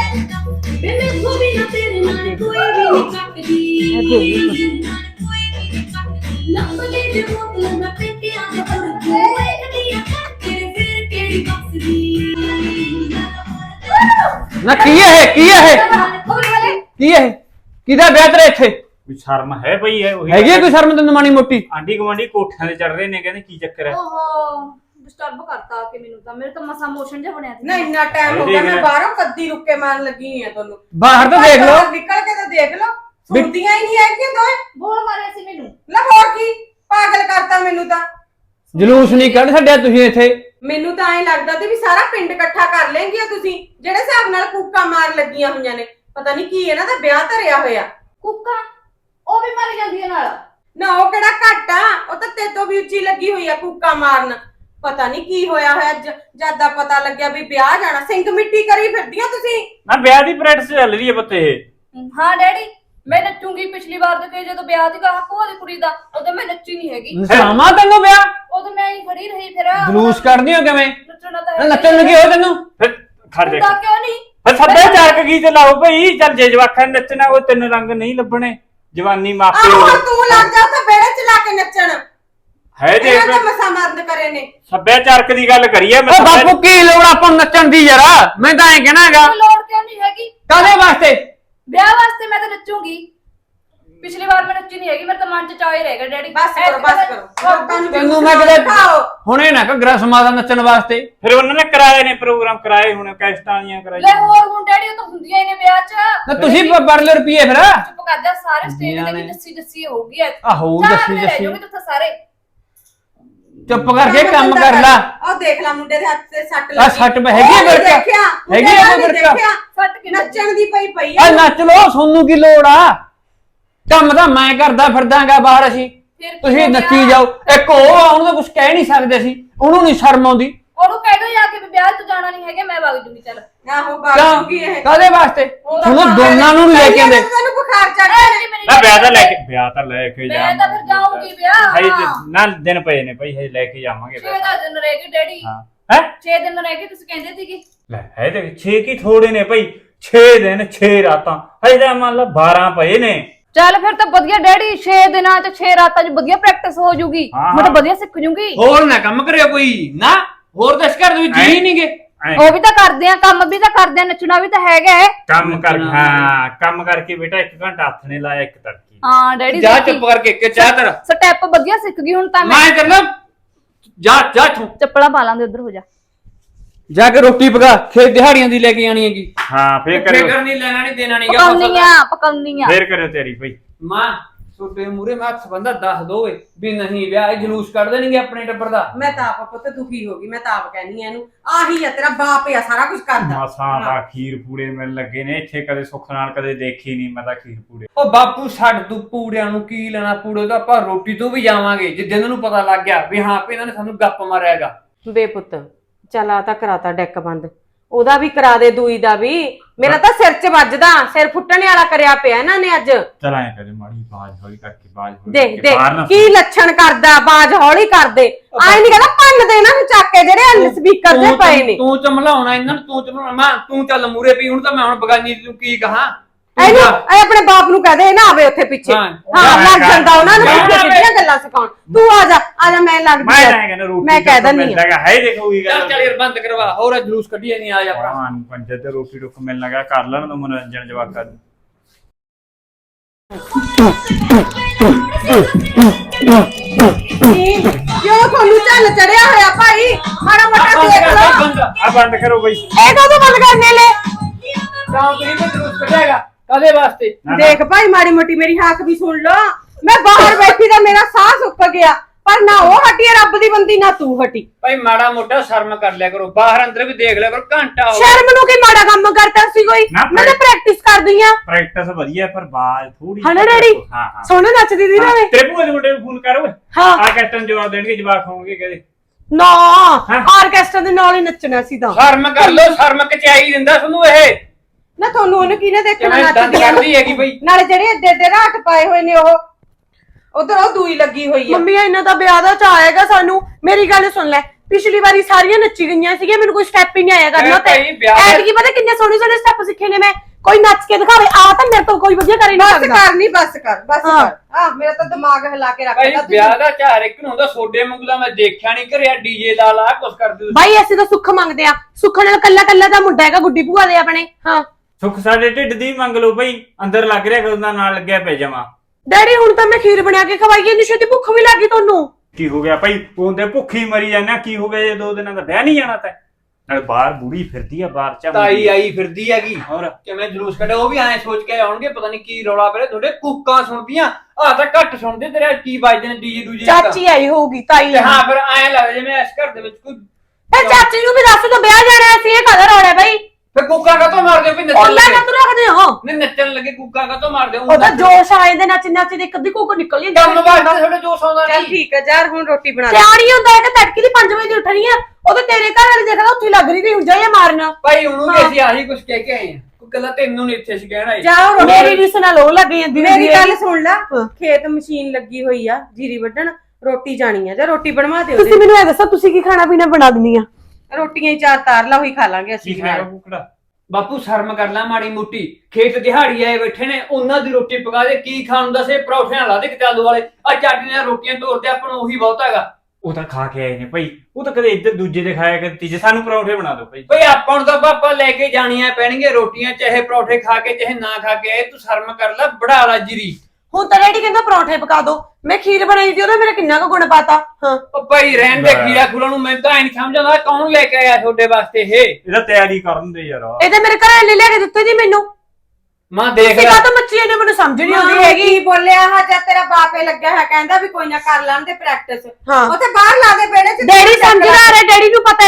ਵੇ ਮੈਥੋਂ ਵੀ ਨਾ ਤੇਰੇ ਨਾਲ ਕੋਈ ਵੀ ਨਹੀਂ ਕੱਟਦੀ ਤੇਰੇ ਨਾਲ ਕੋਈ ਵੀ ਨਹੀਂ ਕੱਟਦੀ ਲੰਬੇ ਦੇ ਮੋਤਲ ਮੈਂ ਪੇਟਿਆਂ ਦਾ ਪਰ ਤੂੰ ਵੇਖਦੀ ਆ ਤੇਰੇ ਫਿਰ ਕਿਹੜੀ ਬਖਦੀ ਨਾ ਕੀ ਹੈ ਕੀ ਹੈ ਕੀ ਹੈ ਕਿਹਦਾ ਵਿਆਹ ਤੇਰਾ ਇੱਥੇ? ਕੋਈ ਸ਼ਰਮ ਹੈ ਭਈ ਇਹ? ਉਹੀ ਹੈਗੀ ਹੈ ਕੋਈ ਸ਼ਰਮ ਤੈਨੂੰ ਮਾਣੀ ਮੋਟੀ? ਆਂਢੀ ਗੁਆਂਢੀ ਕੋਠਿਆਂ ਤੇ ਚੜ ਰਹੇ ਨੇ ਕਹਿੰਦੇ ਕੀ ਚੱਕਰ ਹੈ? ਓਹੋ। ਡਿਸਟਰਬ ਕਰਤਾ ਕਿ ਮੈਨੂੰ ਤਾਂ। ਮੇਰੇ ਤਾਂ ਮਸਾ ਮੋਸ਼ਨ ਜਿਹਾ ਬਣਿਆ ਸੀ। ਨਾ ਇੰਨਾ ਟਾਈਮ ਹੋ ਗਿਆ ਮੈਂ ਬਾਹਰੋਂ ਕੱਦੀ ਰੁੱਕੇ ਮਾਰਨ ਲੱਗੀ ਆ ਤੁਹਾਨੂੰ। ਬਾਹਰ ਤਾਂ ਦੇਖ ਲਓ। ਨਿਕਲ ਕੇ ਤਾਂ ਦੇਖ ਲਓ। ਸੁਣਦੀਆਂ ਹੀ ਨਹੀਂ ਹੈਗੀਆਂ ਦੋਏ ਬੋਲ ਮਾਰਿਆ ਸੀ ਮੈਨੂੰ। ਲੈ ਹੋਰ ਕੀ? ਪਾਗਲ ਕਰਤਾ ਮੈਨੂੰ ਤਾਂ। ਜਲੂਸ ਨਹੀਂ ਕੱਢ ਛੱਡਿਆ ਤੁਸੀਂ ਇੱਥੇ। ਮੈਨੂੰ ਤਾਂ ਐਂ ਲੱਗਦਾ ਤੇ ਵੀ ਸਾਰਾ ਪਿੰਡ ਇਕੱਠਾ ਕਰ ਲੈਂਗੀਆਂ ਤੁਸੀਂ ਜਿਹੜੇ ਹਿਸਾਬ ਨਾਲ ਕੂਕਾਂ ਮਾਰ ਲੱਗੀਆਂ ਹੋਈਆਂ ਨੇ। ਪਤਾ ਨਹੀਂ ਕੀ ਇਹਨਾਂ ਦਾ ਵਿਆਹ ਧਰਿਆ ਹੋਇਆ। ਕੁੱਕਾ? ਉਹ ਵੀ ਮਰ ਜਾਂਦੀ ਹੈ ਨਾਲ। ਨਾ ਉਹ ਕਿਹੜਾ ਘੱਟ? ਆ ਉਹ ਤਾਂ ਤੇ ਤੋਂ ਵੀ ਉੱਚੀ ਲੱਗੀ ਹੋਈ ਆ ਕੂਕਾਂ ਮਾਰਨ। ਪਤਾ ਨਹੀਂ ਕੀ ਹੋਇਆ ਜ- ਜਦ ਦਾ ਪਤਾ ਲੱਗਿਆ ਵੀ ਵਿਆਹ ਜਾਣਾ ਸਿੰਘ ਮਿੱਟੀ ਕਰੀ ਫਿਰਦੀਆਂ ਤੁਸੀਂ। ਨਾ ਵਿਆਹ ਦੀ ਪ੍ਰੈਕਟਿਸ ਚੱਲ ਰਹੀ ਹੈ ਬੱਤੇ ਇਹ। ਹਾਂ ਡੈਡੀ ਮੈਂ ਨੱਚੂਗੀ ਪਿਛਲੀ ਵਾਰ ਤੇ ਕਿ ਜਦੋਂ ਵਿਆਹ ਦੀ ਕਹਾ ਭੂਆ ਦੀ ਕੁੜੀ ਦਾ ਉਦੋਂ ਮੈਂ ਨੱਚੀ ਨਹੀਂ ਹੈਗੀ। ਨਸਾਵਾ ਤੈਨੂੰ ਵਿਆਹ? ਉਦੋਂ ਮੈਂ ਹੀ ਖੜੀ ਰਹੀ ਫਿਰ। ਜਲੂਸ ਕੱਢਦੀ ਹੋ ਕਿਵੇਂ? ਨੱਚਣਾ ਤਾਂ ਨਾ ਹੈ ਨੱਚਣ ਕੀ ਹੋਇਆ ਤੈਨੂੰ? ਫਿਰ ਖੜ ਜਾ। ਹੁੰਦਾ ਕਿਉਂ ਨਹੀਂ ਫਿਰ ਸੱਭਿਆਚਾਰਕ ਗੀਤ ਲਾਓ ਭਈ? ਚੱਲ ਜੇ ਜਵਾਖਾਂ ਨੱਚਣਾ ਉਹ ਤਿੰਨ ਰੰਗ ਨਹੀਂ ਲੱਭਣੇ। ਜਵਾਨੀ ਮਾਪੇ ਆਹੋ। ਤੂੰ ਲੱਗ ਜਾ ਉੱਥੇ ਵਿਹੜੇ ਚ ਲਾ ਕੇ ਨੱਚਣ। ਹੈ ਜੇ ਇਹਨਾਂ ਤਾਂ ਮਸਾ ਮਰਦ ਕਰੇ ਨੇ। ਸੱਭਿਆਚਾਰਕ ਦੀ ਗੱਲ ਕਰੀਏ ਮੈਂ ਓ ਬਾਪੂ ਕੀ ਲੋੜ ਆਪਾਂ ਨੂੰ ਨੱਚਣ ਦੀ ਯਾਰ? ਮੈਂ ਤਾਂ ਐਂ ਕਹਿਣਾ ਹੈਗਾ। ਕੋਈ ਲੋੜ ਕਿਉਂ ਨਹੀਂ ਹੈਗੀ? ਕਾਹਦੇ ਵਾਸਤੇ? ਵਿਆਹ ਵਾਸਤੇ ਮੈਂ ਤਾਂ ਨੱਚੂਗੀ। ਪਿਛਲੀ ਵਾਰ ਮੈਂ ਨੱਚੀ ਨਹੀਂ ਹੈਗੀ ਮੇਰੇ ਤਾਂ ਮਨ ਚ ਚਾਹ ਹੀ ਰਹਿ ਗਿਆ ਡੈਡੀ। ਬਸ ਕਰੋ ਬਸ ਕਰੋ। ਲੋਕਾਂ ਨੂੰ ਤੈਨੂੰ ਮੈਂ ਦਿਖਾਓ। ਹੁਣੇ ਨਾ ਘੱਗਰਾ ਸਮਾਦਾ ਨੱਚਣ ਵਾਸਤੇ। ਫਿਰ ਉਹਨਾਂ ਨੇ ਕਰਾਏ ਨੇ ਪ੍ਰੋਗਰਾਮ ਕਰਾਏ ਹੁਣ ਕੈਸਟਾਂ ਦੀਆਂ ਲੈ ਕਰਾਈਆਂ ਹੋਰ ਹੁਣ ਡੈਡੀ ਉਹ ਤਾਂ ਹੁੰਦੀਆਂ ਹੀ ਨੇ ਵਿਆਹ ਚ। ਨਾ ਤੁਸੀਂ ਬੜ ਲੈ ਰੁਪਏ ਫਿਰ। ਚੁੱਪ ਕਰ ਜਾ ਸਾਰੇ ਸਟੇਜ ਤੇ। ਜੱਸੀ ਜੱਸੀ ਹੋਊਗੀ ਆਹੋ ਜੱਸੀ ਜੱਸੀ ਤੁਸੀਂ ਸਾਰੇ। ਚੁੱਪ ਕਰਕੇ ਕੰਮ ਕਰ ਲੈ। ਉਹ ਦੇਖ ਲੈ ਮੁੰਡੇ ਦੇ ਹੱਥ ਤੇ ਸੱਟ ਆ ਲੱਗੀ। ਸੱਟ ਮੈਂ ਹੈਗੀ ਆ ਉਹ ਨੀ ਮੇਰੇ ਦੇਖਿਆ ਹੈਗੀ ਆ ਮੁੰਡੇ ਮੇਰੇ ਨੇ ਕੋਲ। ਦੇਖਿਆ। ਸੱਟ ਕੇ ਨੱਚਣ ਦੀ ਪਈ ਪਈ ਆ। ਆ ਨੱਚ ਲੋ ਸੋਨੂੰ ਕੀ ਲੋੜ ਆ? ਕੰਮ ਤਾਂ ਮੈਂ ਕਰਦਾ ਫਿਰਦਾਗਾ ਬਾਹਰ ਅਸੀਂ। ਫਿਰ ਕੀ ਤੁਸੀਂ ਹੋ ਨੱਚੀ ਗਿਆ? ਜਾਓ। ਇੱਕ ਉਹ ਆ ਉਹਨੂੰ ਤਾਂ ਕੁਝ ਕਹਿ ਨਹੀਂ ਸਕਦੇ ਸੀ ਉਹਨੂੰ ਨਹੀਂ ਸ਼ਰਮ ਆਉਂਦੀ। ਉਹਨੂੰ ਕਹਿ ਦੋ ਜਾ ਕੇ ਵੀ ਵਿਆਹ ਤੋਂ ਜਾਣਾ ਨਹੀਂ ਹੈਗਾ ਮੈਂ ਵਗ ਜੂਗੀ ਚੱਲ। ਆਹੋ ਇਹ। ਕਾਦੇ ਵਾਸਤੇ? ਬਾਹਰ ਦੋਨਾਂ ਨੂੰ ਲੈ ਕੇ ਆਂਦੇ ਤੈਨੂੰ ਬੁਖਾਰ ਚੜ ਐ ਗਿਆ। ਨਾ ਵਿਆਹ ਤਾਂ ਲੈ ਕੇ ਵਿਆਹ ਤਾਂ ਲੈ ਕੇ ਮੈਂ ਜਾਵਾਂਗੇ। ਤਾਂ ਫਿਰ ਜਾਊਂਗੀ ਵਿਆਹ, ਹਜੇ ਤੇ- ਹਾਂ। ਨਾ ਦਿਨ ਪਏ ਨੇ ਭਾਈ ਹਜੇ ਲੈ ਕੇ ਜਾਵਾਂਗੇ ਛੇ ਦਾ ਦਿਨ ਰਹਿ ਗਏ ਡੈਡੀ। ਹਾਂ। ਹੈ? 6 ਦਿਨ ਰਹਿ ਗਏ ਤੁਸੀਂ ਕਹਿੰਦੇ ਸੀਗੇ। ਲੈ ਹੈ ਤੇ 6 ਕੀ ਥੋੜੇ ਨੇ ਭਾਈ? 6 ਦਿਨ 6 ਰਾਤਾਂ। ਹਜੇ ਤਾਂ ਮੰਨ ਲਾ 12 ਪਏ ਨੇ। ਚੱਲ ਫਿਰ ਤਾਂ ਵਧੀਆ ਡੈਡੀ 6 ਦਿਨਾਂ ਚ 6 ਰਾਤਾਂ ਚ ਵਧੀਆ ਪ੍ਰੈਕਟਿਸ ਹੋ ਜੂਗੀ। ਮੈਂ ਤਾਂ। ਵਧੀਆ ਸਿੱਖ ਜੂਗੀ। ਹੋਰ ਨਾ ਕੰਮ ਕਰਿਓ ਕੋਈ ਨਾ। ਹੋਰ ਇਸ ਘਰ ਦੇ ਜੀ ਨਹੀਂਗੇ ਐਂ ਉਹ ਵੀ ਤਾਂ ਕਰਦੇ ਆ ਕੰਮ ਵੀ ਤਾਂ ਕਰਦੇ ਆ ਨੱਚਣਾ ਵੀ ਤਾਂ ਹੈਗਾ ਹੈ। ਕੰਮ ਕਰ ਹਾਂ ਕੰਮ ਕਰਕੇ ਬੇਟਾ 1 ਘੰਟਾ ਹੱਥ ਨੇ ਲਾਇਆ ਇੱਕ ਤੜਕੀ। ਹਾਂ ਡੈਡੀ ਜਾ ਚੁੱਪ ਕਰਕੇ ਕਿ ਚਾਹ ਤਰ ਸਟੈਪ ਵਧੀਆ ਸਿੱਖ ਗਈ ਹੁਣ ਤਾਂ ਮੈਂ। ਮੈਂ ਕਰਨਾ। ਜਾ ਜਾ ਤੂੰ ਚੱਪਲਾਂ ਪਾ ਲਾਂਦੇ ਉਧਰ ਹੋ ਜਾ। ਜਾ ਕੇ ਰੋਟੀ ਪਕਾ ਖੇਤ ਦਿਹਾੜੀਆਂ ਦੀ ਲੈ ਕੇ ਆਣੀ ਹੈਗੀ। ਹਾਂ ਫੇਰ ਕਰਿਓ। ਫਿਕਰ ਨਹੀਂ ਲੈਣਾ ਨਹੀਂ ਦੇਣਾ ਨਹੀਂ। ਪਕਾਉਂਦੀਆਂ ਪਕਾਉਂਦੀਆਂ ਫੇਰ ਕਰਿਓ ਤੇਰੀ ਭਾਈ। ਮਾਂ ਛੋਟੇ ਮੂਰੇ ਮੈਂ ਹੱਥ ਬੰਦਾ ਦੱਸ ਦੋਵੇ ਵੀ ਨਹੀਂ ਵਿਆਹ ਇਹ ਜਲੂਸ ਕੱਢ ਦੇਣਗੇ ਆਪਣੇ ਟੱਬਰ ਦਾ। ਮੈਂ ਤਾਂ ਆਪ ਪੁੱਤ ਦੁਖੀ ਹੋ ਗਈ ਮੈਂ ਤਾਂ ਆਪ ਕਹਿਨੀ ਆ ਇਹਨੂੰ ਆਹੀ ਆ ਤੇਰਾ ਬਾਪ ਆ ਸਾਰਾ ਕੁਝ ਕਰਦਾ। ਮਸਾਂ ਦਾ ਖੀਰ ਪੂੜੇ ਮਿਲਣ ਲੱਗੇ ਨੇ ਇੱਥੇ ਕਦੇ ਸੁੱਖ ਨਾਲ ਕਦੇ ਦੇਖੀ ਨਹੀਂ ਮੈਂ ਤਾਂ ਖੀਰ ਪੂੜੇ। ਉਹ ਬਾਪੂ ਛੱਡ ਤੂੰ ਪੂੜਿਆਂ ਨੂੰ ਕੀ ਲੈਣਾ ਪੂੜੇ ਤਾਂ ਆਪਾਂ ਰੋਟੀ ਤੋਂ ਵੀ ਜਾਵਾਂਗੇ ਜਿੱਦਾਂ ਇਹਨਾਂ ਨੂੰ ਪਤਾ ਲੱਗ ਗਿਆ ਵੀ ਹਾਂ ਵੀ ਇਹਨਾਂ ਨੇ ਸਾਨੂੰ ਗੱਪ ਮਾਰਿਆਗਾ ਬੇ ਪੁੱਤ ਚੱਲ ਆ ਤਾਂ ਕਰਾਤਾ ਡੈਕ ਬੰਦ ਉਹਦਾ ਵੀ ਕਰਾ ਦੇ ਦੂਈ ਦਾ ਵੀ। ਮੇਰਾ ਤਾਂ ਸਿਰ 'ਚ ਵੱਜਦਾ ਸਿਰ ਫੁੱਟਣ ਵਾਲਾ ਕਰਿਆ ਪਿਆ ਇਹਨਾਂ ਨੇ ਅੱਜ। ਚਲ ਐ ਕਰੇ ਮਾੜੀ ਬਾਜ ਹੋਈ ਕਰਕੇ ਬਾਜ ਹੋਈ ਦੇਖ ਕਰਕੇ ਬਾਹਰ ਨਾ ਦੇਖ ਕੀ ਲੱਛਣ ਕਰਦਾ ਬਾਜ ਹੌਲੀ ਕਰਦੇ। ਆਏ ਨਹੀਂ ਕਹਿੰਦਾ ਭੰਨ ਦੇ ਇਹਨਾਂ ਨੂੰ ਚੱਕ ਕੇ ਜਿਹੜੇ ਸਪੀਕਰ ਦੇ ਤੂੰ- ਪਏ ਨੇ। ਤੂੰ ਚਮਲਾਉਣਾ ਇਹਨਾਂ ਨੂੰ ਤੂੰ ਚਮਲਾਉਣਾ ਮਾਂ ਤੂੰ ਚੱਲ ਮੂਰੇ ਪਈ ਹੁਣ ਤਾਂ ਮੈਂ ਹੁਣ ਬਗਾਨੀ ਤੂੰ ਕੀ ਕਹਾਂ? ਇਹਨੂੰ ਜਾ। ਇਹ ਆਪਣੇ ਬਾਪ ਨੂੰ ਕਹਦੇ ਇਹ ਨਾ ਆਵੇ ਉੱਥੇ ਪਿੱਛੇ। ਹਾਂ। ਹਾਂ ਲੱਗ ਜਾਂਦਾ ਉਹਨਾਂ ਨੂੰ। ਪਿੱਛੇ ਗੱਲਾਂ ਸਿਖਾਉਣ। ਤੂੰ ਆ ਜਾ ਆ ਜਾ ਮੈਂ ਲੱਗਦੀ ਮੈਂ ਆ। ਰੋਟੀ ਮੈਂ ਕਹਿ ਦਿੰਦੀ ਮਿਲ ਜਾਗਾ ਹੈ ਦੇਖੋਗੀ ਚੱਲ ਚੱਲ ਯਾਰ ਬੰਦ ਕਰਵਾ। ਹੋਰ ਇਹ ਜਲੂਸ ਕੱਢੀਏ ਨਹੀਂ ਆ ਜਾ ਭਰਾ। ਹਾਂ ਪੰਜੇ ਤੇ ਰੋਟੀ ਰੁਕ ਮਿਲਣ ਲੱਗਾ। ਕਰ ਲੈਣ ਤੋਂ ਮਨੋਰੰਜਨ ਜਵਾਕਾਂ ਨੂੰ ਕਿਉਂ ਤੁਹਾਨੂੰ ਝੱਲ ਚੜਿਆ ਹੋਇਆ ਭਾਈ? ਮਾੜਾ ਮੋਟਾ ਦੇਖ ਲਓ। ਬੰਦ ਆ ਬੰਦ ਕਰੋ ਬਈ। ਇਹ ਕਦੋਂ ਬੰਦ ਕਰਨੇ ਲੈ ਤਾਂ ਤੁਸੀਂ ਕੋਈ ਜਲੂਸ ਕੱਢਿਆਗਾ ਕਾਦੇ ਵਾਸਤੇ। ਨਾ, ਨਾ। ਦੇਖ ਭਾਈ ਮਾੜੀ ਮੋਟੀ ਮੇਰੀ ਹਾਕ ਵੀ ਸੁਣ ਲਓ। ਮੈਂ ਬਾਹਰ ਬੈਠੀ ਤਾਂ ਮੇਰਾ ਸਾਹ ਸੁੱਕ ਗਿਆ ਪਰ ਨਾ ਉਹ ਹਟੀ ਹੈ ਰੱਬ ਦੀ ਬੰਦੀ ਨਾ ਤੂੰ ਹਟੀ। ਭਾਈ ਮਾੜਾ ਮੋਟਾ ਸ਼ਰਮ ਕਰ ਲਿਆ ਕਰੋ। ਬਾਹਰ ਅੰਦਰ ਵੀ ਦੇਖ ਲਿਆ ਕਰੋ ਘੰਟਾ ਹੋ ਗਿਆ। ਸ਼ਰਮ ਨੂੰ ਕੀ ਮਾੜਾ ਕੰਮ ਕਰਤਾ ਸੀ ਕੋਈ? ਨਾ, ਮੈਂ ਤਾਂ ਪ੍ਰੈਕਟਿਸ ਕਰਦੀ ਆ। ਪ੍ਰੈਕਟਿਸ ਵਧੀਆ ਪਰ ਬਾਜ ਥੋੜੀ ਹਨਾ ਡੈਡੀ? ਹਾਂ ਹਾਂ ਸੋਹਣਾ ਨੱਚਦੀ ਦੀ ਨਾਲੇ ਤੇਰੇ ਭੂਆ ਦੇ ਮੁੰਡੇ ਨੂੰ ਫੋਨ ਕਰ ਓਏ। ਹਾਂ। ਆ ਕੈਪਟਨ ਜਵਾਬ ਦੇਣਗੇ ਜਵਾਬ ਹੋਣਗੇ ਕਹਦੇ। ਨਾ। ਆਰਕੈਸਟਰਾ ਦੇ ਨਾਲ ਹੀ ਨੱਚਣਾ ਸੀ ਤਾਂ। ਸ਼ਰਮ ਕਰ ਲੋ ਸ਼ਰਮ ਕਚਾਈ ਦਿੰਦਾ ਤੁਹਾਨੂੰ ਇਹ। ਨਾ ਤੁਹਾਨੂੰ ਉਹਨੂੰ ਕਿਹਨੇ ਦੇਖਣਾ ਕਿਵੇਂ ਨੱਚਦੀ ਆ? ਕੱਢਦੀ ਹੈਗੀ ਬਈ। ਨਾਲੇ ਜਿਹੜੇ ਏਡੇ ਏਡੇ ਰਾਟ ਪਾਏ ਹੋਏ ਨੇ ਉਹ ਉਧਰ ਉਹ ਦੂਈ ਲੱਗੀ ਹੋਈ ਆ। ਮੰਮੀ ਇਹਨਾਂ ਦਾ ਵਿਆਹ ਦਾ ਚਾ ਆਏਗਾ ਸਾਨੂੰ। ਮੇਰੀ ਗੱਲ ਸੁਣ ਲੈ ਪਿਛਲੀ ਵਾਰੀ ਸਾਰੀਆਂ ਨੱਚੀ ਗਈਆਂ ਸੀਗੀਆਂ ਮੈਨੂੰ ਕੋਈ ਸਟੈਪ ਹੀ ਨਹੀਂ ਆਇਆ ਕਰਨਾ ਇਹ ਭਾਈ ਵਿਆਹ ਦੇ- ਐਤਕੀ ਪਤਾ ਕਿੰਨੇ ਸੋਹਣੇ ਸੋਹਣੇ ਸਟੈਪ ਸਿੱਖੇ ਨੇ ਮੈਂ। ਕੋਈ ਨੱਚ ਕੇ ਦਿਖਾਵੇ ਆ ਤਾਂ ਮੇਰੇ ਤੋਂ ਕੋਈ ਵਧੀਆ ਕਰ ਹੀ ਨਹੀਂ ਸਕਦਾ ਬਸ ਕਰ ਨਹੀਂ ਬਸ ਕਰ ਬਸ ਕਰ। ਆ ਮੇਰਾ ਤਾਂ ਦਿਮਾਗ ਹਿਲਾ ਕੇ ਭਾਈ ਵਿਆਹ ਦਾ ਚਾਰ ਇੱਕ ਨੂੰ ਹੁੰਦਾ ਸੋਡੇ ਵਾਂਗੂ ਦਾ ਮੈਂ ਦੇਖਿਆ ਨਹੀਂ ਘਰਿਆ ਡੀਜੇ ਲਾ ਲਾ ਕੁਛ ਕਰਦੇ ਤੁਸੀਂ। ਬਾਈ ਅਸੀਂ ਤਾਂ ਸੁੱਖ ਮੰਗਦੇ ਆ। ਸੁੱਖ ਨਾਲ ਕੱਲਾ ਕੱਲਾ ਦਾ ਮੁੰਡਾ ਹੈਗਾ ਗੁੱਡੀ ਭੂਆ ਦੇ ਆਪਣੇ। ਹਾਂ। ਸੁੱਖ ਸਾਡੇ ਢਿੱਡ ਦੀ ਮੰਗ ਲਓ ਭਾਈ ਅੰਦਰ ਲੱਗ ਰਿਹਾ ਕਦੋਂ ਦਾ ਨਾਲ ਲੱਗਿਆ ਪੈ ਜਾਵਾਂ। ਡੈਡੀ ਹੁਣ ਤਾਂ ਮੈਂ ਖੀਰ ਬਣਾ ਕੇ ਖਵਾਈ ਇੰਨੀ ਛੇਤੀ ਭੁੱਖ ਵੀ ਲੱਗੀ ਤੁਹਾਨੂੰ। ਕੀ ਹੋ ਗਿਆ ਭਾਈ? ਉਹਦੇ ਭੁੱਖੀ ਮਰੀ ਜਾਂਦਾ ਕੀ ਹੋ ਗਿਆ ਜੇ ਦੋ ਦਿਨਾਂ ਦਾ ਵਿਆਹ ਨਹੀਂ ਜਾਣਾ ਤੈ? ਨਾਲ ਬਾਹਰ ਬੁੜੀ ਫਿਰਦੀ ਆ ਬਾਹਰ ਚ ਤਾਈ ਆਈ ਫਿਰਦੀ ਹੈਗੀ। ਹੋਰ? ਕਿਵੇਂ ਜਲੂਸ ਕੱਢਿਆ? ਉਹ ਵੀ ਐਂ ਸੋਚ ਕੇ ਆਉਣਗੇ ਪਤਾ ਨਹੀਂ ਕੀ ਰੌਲਾ ਪਿਆ ਤੁਹਾਡੇ ਕੁੱਕਾਂ ਸੁਣਦੀਆਂ। ਆ ਤਾਂ ਘੱਟ ਸੁਣਦੇ ਤੇਰੇ ਕੀ ਵੱਜਦੇ ਨੇ ਡੀਜੇ ਦੂਜੇ ਦਾ। ਚਾਚੀ ਆਈ ਹੋਊਗੀ ਤਾਈ ਤੇ ਹਾਂ ਫਿਰ ਐਂ ਲੱਗਦਾ ਜਿਵੇਂ ਇਸ ਘਰ ਦੇ ਵਿੱਚ ਕੋਈ ਇਹ ਚਾਚੀ ਨੂੰ ਵੀ ਦੱਸ ਦੋ ਵਿਆਹ ਜਾਣਾ ਸੀ ਇਹ ਕਦਰ ਹੋਣਾ ਬਈ? ਫਿਰ ਕੁੱਕਾਂ ਕਾਤੋਂ ਮਾਰਦੇ ਹੋ ਵੀ ਨੱਚਣ ਉਹਨਾਂ ਲੱਗੇ? ਤੂੰ ਰੱਖਦੇ ਹੋ? ਨਹੀਂ ਨੱਚਣ ਲੱਗੇ ਕੁੱਕਾਂ ਕਾਤੋਂ ਮਾਰਦੇ ਹੋ? ਉਹ ਤਾਂ ਜੋਸ਼ ਆਏ ਦੇ ਨੱਚ ਨੱਚ ਦੇ ਕਦੀ ਕੋਕੋ ਨਿਕਲ ਜਾਂਦੀ ਕੰਮ ਵਾਸਤੇ ਤੁਹਾਡੇ ਜੋਸ਼ ਆਉਂਦਾ ਚੱਲ ਨਹੀਂ। ਠੀਕ ਹੈ ਯਾਰ ਹੁਣ ਰੋਟੀ ਬਣਾ ਸਿਆਣੀ ਹੁੰਦਾ ਹੈ ਕਿ ਤੜਕੀ ਦੀ 5 ਵਜੇ ਦੀ ਉੱਠਣੀ ਆ। ਉਹ ਤਾਂ ਤੇਰੇ ਘਰ ਵਾਲੀ ਦੇਖਦਾ ਉੱਥੇ ਹੀ ਲੱਗ ਰਹੀ ਤੇ ਹੁੰਜਾ ਜਾਂ ਮਾਰਨਾ। ਭਾਈ ਉਹਨੂੰ ਵੀ ਅਸੀਂ ਆਹੀ ਕੁਝ ਕਹਿ ਕੇ ਆਏ ਆ। ਕੋਈ ਗੱਲਾਂ ਤੈਨੂੰ ਨਹੀਂ ਇੱਥੇ ਸੀ ਕਹਿਣਾ ਇਹ। ਜਾਓ ਮੇਰੀ ਰੀਸ ਨਾਲ ਉਹ ਲੱਗ ਜਾਂਦੀ ਮੇਰੀ ਗੱਲ ਸੁਣ ਲੈ ਖੇਤ ਮਸ਼ੀਨ ਲੱਗੀ ਹੋਈ ਆ ਜੀਰੀ ਵੱਢਣ ਰੋਟੀ ਜਾਣੀ ਆ। ਜਾਂ ਰੋਟੀ ਬਣਵਾ ਦਿਓ ਤੁਸੀਂ ਮੈਨੂੰ ਇਹ ਦੱਸੋ ਤੁਸੀਂ ਕੀ ਖਾਣਾ ਪੀਣਾ ਬਣਾ ਦਿੰਨੀ ਆ ਰੋਟੀਆਂ ਹੀ ਚਾਰ ਤਾਰ ਲਾ ਹੋਈ ਖਾ ਲਾਂਗੇ ਕੀ ਅਸੀਂ ਕੁਕੜਾ ਬਾਪੂ ਸ਼ਰਮ ਕਰ ਲੈ ਮਾੜੀ ਮੋਟੀ। ਖੇਤ ਦਿਹਾੜੀ ਆਏ ਬੈਠੇ ਨੇ ਉਹਨਾਂ ਦੀ ਰੋਟੀ ਪਕਾ ਦੇ ਕੀ ਖਾਣ ਦਾ ਸੇ? ਪਰੌਠਿਆਂ ਲਾ ਦੇ ਕਿਤੇ ਆਲੂ ਵਾਲੇ ਆ ਚਾਟੀ ਨਾਲ ਰੋਟੀਆਂ ਤੋੜਦੇ ਆਪਾਂ ਨੂੰ ਉਹੀ ਬਹੁਤ ਹੈਗਾ। ਉਹ ਤਾਂ ਖਾ ਕੇ ਆਏ ਨੇ ਭਾਈ। ਉਹ ਤਾਂ ਕਦੇ ਇੱਧਰ ਦੂਜੇ ਦੇ ਖਾਇਆ ਕਦੇ ਤੀਜੇ ਸਾਨੂੰ ਪਰੌਂਠੇ ਬਣਾ ਦਿਓ ਭਾਈ। ਭਈ ਆਪਾਂ ਨੂੰ ਤਾਂ ਪਾਪਾ ਲੈ ਕੇ ਜਾਣੀਆਂ ਪੈਣਗੇ ਰੋਟੀਆਂ ਚਾਹੇ ਪਰੌਠੇ ਖਾ ਕੇ ਚਾਹੇ ਨਾ ਖਾ ਕੇ ਆਏ। ਤੂੰ ਸ਼ਰਮ ਕਰ ਲੈ ਬੜਾ ਲਾ ਜੀਰੀ। ਹੁਣ ਤਾਂ ਡੈਡੀ ਕਹਿੰਦਾ ਪਰੌਂਠੇ ਪਕਾ ਦੋ। ਮੈਂ ਖੀਰ ਬਣਾਈ ਸੀ ਉਹਦਾ ਮੇਰਾ ਕਿੰਨਾ ਕੁ ਗੁਣ ਪਾਤਾ। ਹਾਂ। ਉਹ ਭਾਈ ਰਹਿਣ ਦੇ ਖੀਰਾ ਖੁਲਾ ਨੂੰ ਮੈਂ ਤਾਂ ਐ ਨਹੀਂ ਸਮਝ ਆਉਂਦਾ ਕੌਣ ਲੈ ਕੇ ਆਇਆ ਤੁਹਾਡੇ ਵਾਸਤੇ ਇਹ? ਇਹਦਾ ਤਿਆਰੀ ਕਰਨ ਦੇ ਯਾਰ। ਇਹ ਤਾਂ ਮੇਰੇ ਘਰ ਵਾਲੇ ਲਿਆ ਕੇ ਦਿੱਤੇ ਜੀ ਮੈਨੂੰ। ਮਾਂ ਦੇਖ ਲੈ। ਤਾਂ ਮੱਚੀ ਨੇ ਮੈਨੂੰ ਸਮਝ ਨਹੀਂ ਆਉਂਦੀ ਹੈਗੀ। ਕੀ ਬੋਲਿਆ? ਹਾ ਜਦ ਤੇਰਾ ਬਾਪੇ ਲੱਗਿਆ ਹੈ ਕਹਿੰਦਾ ਵੀ ਕੋਈ ਨਾ ਕਰ ਲੈਣ ਦੇ ਪ੍ਰੈਕਟਿਸ ਹਾਂ। ਉੱਥੇ ਬਾਹਰ ਲਾ ਦੇ ਬੇੜੇ ਚ ਡੈਡੀ ਸਮਝਦਾਰ ਹੈ ਡੈਡੀ ਨੂੰ ਪਤਾ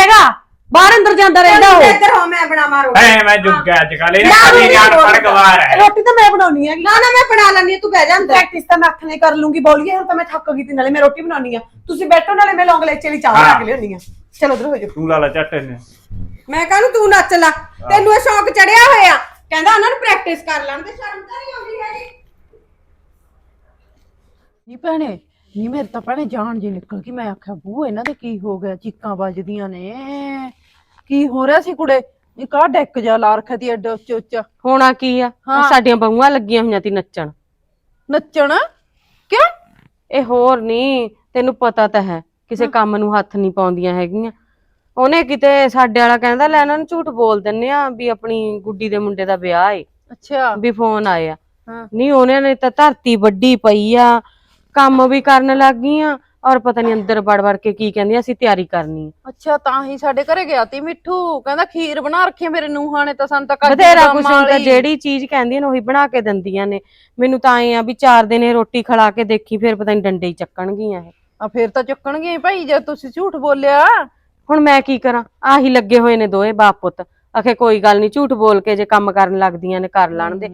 ਬਾਹਰ ਅੰਦਰ ਜਾਂਦਾ ਰਹਿੰਦਾ ਤੂੰ ਉਹ ਇੱਧਰ ਹੋ ਮੈਂ ਬਣਾਵਾਂ ਰੋਟੀ। ਐ ਮੈਂ ਜੁੱਗਾ ਅੱਜ ਕੱਲ ਇਹ ਨਾ, ਖਾਲੀ ਰੋਟੀ ਜਾਨ ਰੋਟੀ ਫੜ ਗਵਾਰ ਹੈ ਰੋਟੀ ਤਾਂ ਮੈਂ ਬਣਾਉਣੀ ਹੈਗੀ। ਨਾ ਨਾ ਮੈਂ ਬਣਾ ਲੈਣੀ ਤੂੰ ਬਹਿ ਜਾ ਅੰਦਰ। ਪ੍ਰੈਕਟਿਸ ਤਾਂ ਮੈਂ ਅੱਖ ਨੇ ਕਰ ਲੂੰਗੀ ਬੋਲੀਏ ਹੁਣ ਤਾਂ ਮੈਂ ਥੱਕ ਗਈ ਤੇ ਨਾਲੇ ਮੈਂ ਰੋਟੀ ਬਣਾਉਣੀ ਆ। ਤੁਸੀਂ ਬੈਠੋ ਨਾਲੇ ਮੈਂ ਲੌਂਗ ਲੈਚੇ ਲਈ ਚਾਹ। ਬਣਾ ਕੇ ਲਿਆਉਣੀ ਆ। ਚਲੋ ਉਧਰ ਹੋ ਜਾਓ। ਤੂੰ ਲਾਲਾ ਝੱਟ ਨੇ ਮੈਂ ਕਾਹਨੂੰ ਤੂੰ ਨੱਚ ਲਾ? ਤੈਨੂੰ ਇਹ ਸ਼ੌਂਕ ਚੜਿਆ ਹੋਇਆ। ਕਹਿੰਦਾ ਉਹਨਾਂ ਨੂੰ ਪ੍ਰੈਕਟਿਸ ਕਰ ਲੈਣ ਦੇ ਸ਼ਰਮ ਤਾਂ ਨਹੀਂ ਆਉਂਦੀ ਹੈਗੀ। ਨੀ ਭੈਣੇ ਨੀ ਮੇਰੇ ਤਾਂ ਭੈਣੇ ਜਾਨ ਜੀ ਨਿਕਲ ਗਈ। ਮੈਂ ਆਖਿਆ ਬੂ ਇਹਨਾਂ ਦੇ ਕੀ ਹੋ ਗਿਆ? ਚੀਕਾਂ ਵੱਜਦੀਆਂ ਨੇ। ਕੀ ਹੋ ਰਿਹਾ ਸੀ ਕੁੜੇ? ਇਹ ਕਾ ਡੈਕ ਜਾ ਲਾ ਰੱਖਿਆ ਤੀ ਐਡਾ ਉੱਚਾ ਉੱਚਾ? ਹੋਣਾ ਕੀ ਆ? ਹਾਂ। ਸਾਡੀਆਂ ਬਹੂਆਂ ਲੱਗੀਆਂ ਹੋਈਆਂ ਤੀ ਨੱਚਣ। ਨੱਚਣ? ਕਿਉਂ? ਇਹ ਹੋਰ ਨਹੀਂ ਤੈਨੂੰ ਪਤਾ ਤਾਂ ਹੈ ਕਿਸੇ ਕੰਮ ਨੂੰ ਹੱਥ ਨਹੀਂ ਪਾਉਂਦੀਆਂ ਹੈਗੀਆਂ। ਉਹਨੇ ਕਿਤੇ ਸਾਡੇ ਵਾਲਾ ਕਹਿੰਦਾ ਲੈ ਇਹਨਾਂ ਨੂੰ ਝੂਠ ਬੋਲ ਦਿੰਨੇ ਆ ਵੀ ਆਪਣੀ ਗੁੱਡੀ ਦੇ ਮੁੰਡੇ ਦਾ ਵਿਆਹ ਏ ਅੱਛਾ। ਵੀ ਫੋਨ ਆਇਆ। ਹਾਂ। ਨਹੀਂ ਉਹਨਾਂ ਨੇ ਤਾਂ ਧਰਤੀ ਵੱਡੀ ਪਈ ਆ ਕੰਮ ਵੀ ਕਰਨ ਲੱਗ ਗਈਆਂ। ਔਰ ਪਤਾ ਨਹੀਂ ਅੰਦਰ ਵੜ ਵੜ ਕੇ ਕੀ ਕਹਿੰਦੀਆਂ ਅਸੀਂ ਤਿਆਰੀ ਕਰਨੀ ਅੱਛਾ ਤਾਂ ਹੀ ਸਾਡੇ ਘਰੇ ਗਿਆ ਤੀ ਮਿੱਠੂ। ਕਹਿੰਦਾ ਖੀਰ ਬਣਾ ਰੱਖੀ ਆ ਮੇਰੇ ਨੂੰਹਾਂ ਨੇ ਤਾਂ ਸਾਨੂੰ ਤਾਂ ਕਾਜੂ ਬਥੇਰਾ ਕੁਛ ਹੁੰਦਾ। ਜਿਹੜੀ ਚੀਜ਼ ਕਹਿੰਦੀਆਂ ਨੇ ਉਹੀ ਬਣਾ ਕੇ ਦਿੰਦੀਆਂ ਨੇ। ਮੈਨੂੰ ਤਾਂ ਐ ਆ ਵੀ ਚਾਰ ਦਿਨ ਇਹ ਰੋਟੀ ਖਿਲਾ ਕੇ ਦੇਖੀ ਫਿਰ ਪਤਾ ਨਹੀਂ ਡੰਡੇ ਹੀ ਚੱਕਣਗੀਆਂ ਇਹ। ਆ ਫੇਰ ਤਾਂ ਚੁੱਕਣਗੇ ਹੀ ਭਾਈ ਜੇ ਤੁਸੀਂ ਝੂਠ ਬੋਲਿਆ। ਹੁਣ ਮੈਂ ਕੀ ਕਰਾਂ? ਆਹੀ ਲੱਗੇ ਹੋਏ ਨੇ ਦੋਏ ਬਾਪ ਪੁੱਤ। ਆਖੇ ਕੋਈ ਗੱਲ ਨਹੀਂ ਝੂਠ ਬੋਲ ਕੇ ਜੇ ਕੰਮ ਕਰਨ ਲੱਗਦੀਆਂ ਨੇ ਕਰ ਲੈਣ ਦੇ।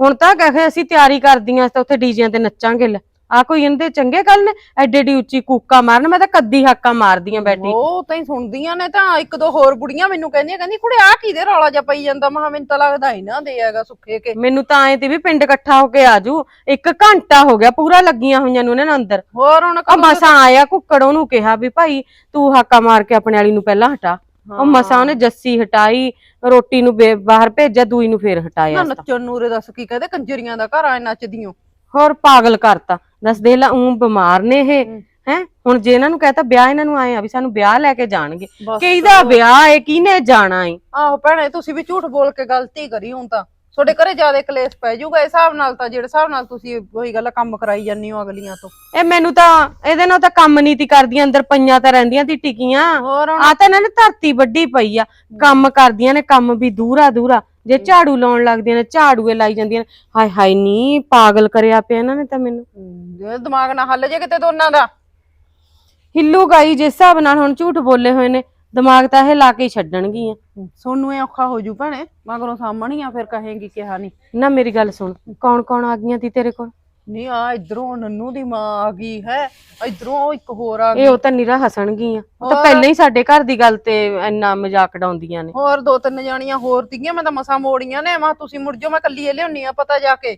ਹੁਣ ਤਾਂ ਕਹੇ ਅਸੀਂ ਤਿਆਰੀ ਕਰਦੀਆਂ ਤਾਂ ਉੱਥੇ ਡੀਜਿਆਂ ਤੇ ਨੱਚਾਂਗੇ ਲੈ। ਆ ਕੋਈ ਇਹਦੇ ਚੰਗੇ ਗੱਲ ਨੇ? ਐਡੇ ਡੀ ਉੱਚੀ ਕੂਕਾ ਮਾਰਨ ਮੈਂ ਤਾਂ ਕੱਦੀ ਹਾਕਾਂ ਮਾਰਦੀਆਂ ਬੈਠੀ। ਉਹ ਤਾਂ ਹੀ ਸੁਣਦੀਆਂ ਨੇ ਤਾਂ ਇੱਕ ਦੋ ਹੋਰ ਬੁੜੀਆਂ ਮੈਨੂੰ ਕਹਿੰਦੀਆਂ ਕਹਿੰਦੀ ਕੁੜੇ ਆ ਕਿਹਦੇ ਰੌਲਾ ਜਾ ਪਈ ਜਾਂਦਾ? ਮਹਾ ਮੈਨੂੰ ਤਾਂ ਲੱਗਦਾ ਇਹਨਾਂ ਦੇ ਹੈਗਾ ਸੁੱਖੇ ਕੇ। ਮੈਨੂੰ ਤਾਂ ਐ ਤੇ ਵੀ ਪਿੰਡ ਇਕੱਠਾ ਹੋ ਕੇ ਆਜੂ ਇੱਕ ਘੰਟਾ ਹੋ ਗਿਆ ਪੂਰਾ ਲੱਗੀਆਂ ਹੋਈਆਂ ਨੂੰ ਉਹਨਾਂ ਨੇ ਅੰਦਰ। ਹੋਰ ਹੁਣ ਉਹ ਮਸਾਂ ਆਇਆ ਕੁੱਕੜ ਉਹਨੂੰ ਕਿਹਾ ਵੀ ਭਾਈ ਤੂੰ ਹਾਕਾ ਮਾਰ ਕੇ ਆਪਣੇ ਵਾਲੀ ਨੂੰ ਪਹਿਲਾਂ ਹਟਾ। ਉਹ ਮਸਾਂ ਉਹਨੇ ਜੱਸੀ ਹਟਾਈ ਰੋਟੀ ਨੂੰ ਬਾਹਰ ਭੇਜਿਆ ਦੂਈ ਨੂੰ ਫੇਰ ਹਟਾਇਆ। ਨੱਚਣ ਨੂਰੇ ਦੱਸ ਕੀ ਕਹਦੇ ਕੰਜਰੀਆਂ ਦਾ ਘਰ ਆ ਨੱਚਦੀਆਂ ਹੋਰ ਪਾਗਲ ਕਰਤਾ। ਦੱਸ ਦੇ ਲਾ ਉਂ ਬਿਮਾਰ ਨੇ ਇਹ ਹੈ। ਹੁਣ ਜੇ ਇਹਨਾਂ ਨੂੰ ਕਹਤਾ ਵਿਆਹ ਇਹਨਾਂ ਨੂੰ ਆਏ ਆ ਵੀ ਸਾਨੂੰ ਵਿਆਹ ਲੈ ਕੇ ਜਾਣਗੇ। ਕਿਹਦਾ ਵਿਆਹ ਏ ਕਿਹਨੇ ਜਾਣਾ ਏ? ਆਹੋ ਭੈਣੇ ਤੁਸੀਂ ਵੀ ਝੂਠ ਬੋਲ ਕੇ ਗਲਤੀ ਕਰੀ ਹੁਣ ਤਾਂ। ਤੁਹਾਡੇ ਘਰੇ ਜ਼ਿਆਦਾ ਕਲੇਸ਼ ਪੈ ਜਾਊਗਾ ਇਸ ਹਿਸਾਬ ਨਾਲ ਤਾਂ ਜਿਹੜੇ ਹਿਸਾਬ ਨਾਲ ਤੁਸੀਂ ਉਹੀ ਗੱਲ ਕੰਮ ਕਰਾਈ ਜਾਂਦੀ ਹੋ ਅਗਲੀਆਂ ਤੋਂ। ਇਹ ਮੈਨੂੰ ਤਾਂ ਇਹਦੇ ਨਾਲ ਤਾਂ ਕੰਮ ਨੀਤੀ ਕਰਦੀਆਂ ਅੰਦਰ ਪਈਆਂ ਤਾਂ ਰਹਿੰਦੀਆਂ ਤੀ ਟਿਕੀਆਂ। ਹੋਰ ਹੁਣ? ਆ ਤਾਂ ਇਹਨਾਂ ਨੇ ਧਰਤੀ ਵੱਡੀ ਪਈ ਆ। ਕੰਮ ਕਰਦੀਆਂ ਨੇ ਕੰਮ ਵੀ ਦੂਰਾ ਦੂਰਾ। ਜੇ ਝਾੜੂ ਲਾਉਣ ਲੱਗਦੀਆਂ ਨੇ ਝਾੜੂਏ ਲਾਈ ਜਾਂਦੀਆਂ ਨੇ। ਹਾਏ ਹਾਏ ਨੀ ਪਾਗਲ ਕਰਿਆ ਪਿਆ ਇਹਨਾਂ ਨੇ ਤਾਂ ਮੈਨੂੰ। ਜੇ ਦਿਮਾਗ ਨਾ ਹੱਲ ਜੇ ਕਿਤੇ ਦੋਨਾਂ ਦਾ। ਹਿੱਲੂ ਗਾਈ ਜਿਸ ਹਿਸਾਬ ਨਾਲ ਹੁਣ ਝੂਠ ਬੋਲੇ ਹੋਏ ਨੇ। ਦਿਮਾਗ ਤਾਂ ਇਹ ਲਾ ਕੇ ਹੀ ਛੱਡਣਗੀਆਂ। ਸੋਨੂੰ ਇਹ ਔਖਾ ਹੋ ਜੂ ਭੈਣੇ ਮਗਰੋਂ ਸਾਹਮਣੀਆਂ ਫਿਰ ਕਹੇਗੀ ਕਿਹਾ ਨਹੀਂ ਨਾ ਮੇਰੀ ਗੱਲ ਸੁਣ ਕੌਣ ਕੌਣ ਆ ਗਈਆਂ ਤੀ ਤੇਰੇ ਕੋਲ? ਨਹੀਂ ਆ ਇਧਰੋਂ ਨੰਨੂ ਦੀ ਮਾਂ ਆ ਗਈ ਹੈ ਇਧਰੋਂ ਇੱਕ ਹੋਰ ਆ ਗਈ। ਇਹ ਉਹ ਤਾਂ ਨਿਰਾ ਹਸਣਗੀਆਂ। ਉਹ ਤਾਂ ਹੋਰ? ਪਹਿਲਾਂ ਹੀ ਸਾਡੇ ਘਰ ਦੀ ਗੱਲ ਤੇ ਇੰਨਾ ਮਜ਼ਾਕ ਡਾਉਂਦੀਆਂ ਨੇ। ਹੋਰ ਦੋ ਤਿੰਨ ਜਾਣੀਆਂ ਹੋਰ ਤੀਆਂ ਮੈਂ ਤਾਂ ਮਸਾ ਮੋੜੀਆਂ ਨੇ ਮੈਂ ਤੁਸੀਂ ਮੁੜ ਜਾਓ ਮੈਂ ਕੱਲੀ ਇਹ ਲਿਆਉਣੀ ਆ ਪਤਾ ਜਾ ਕੇ।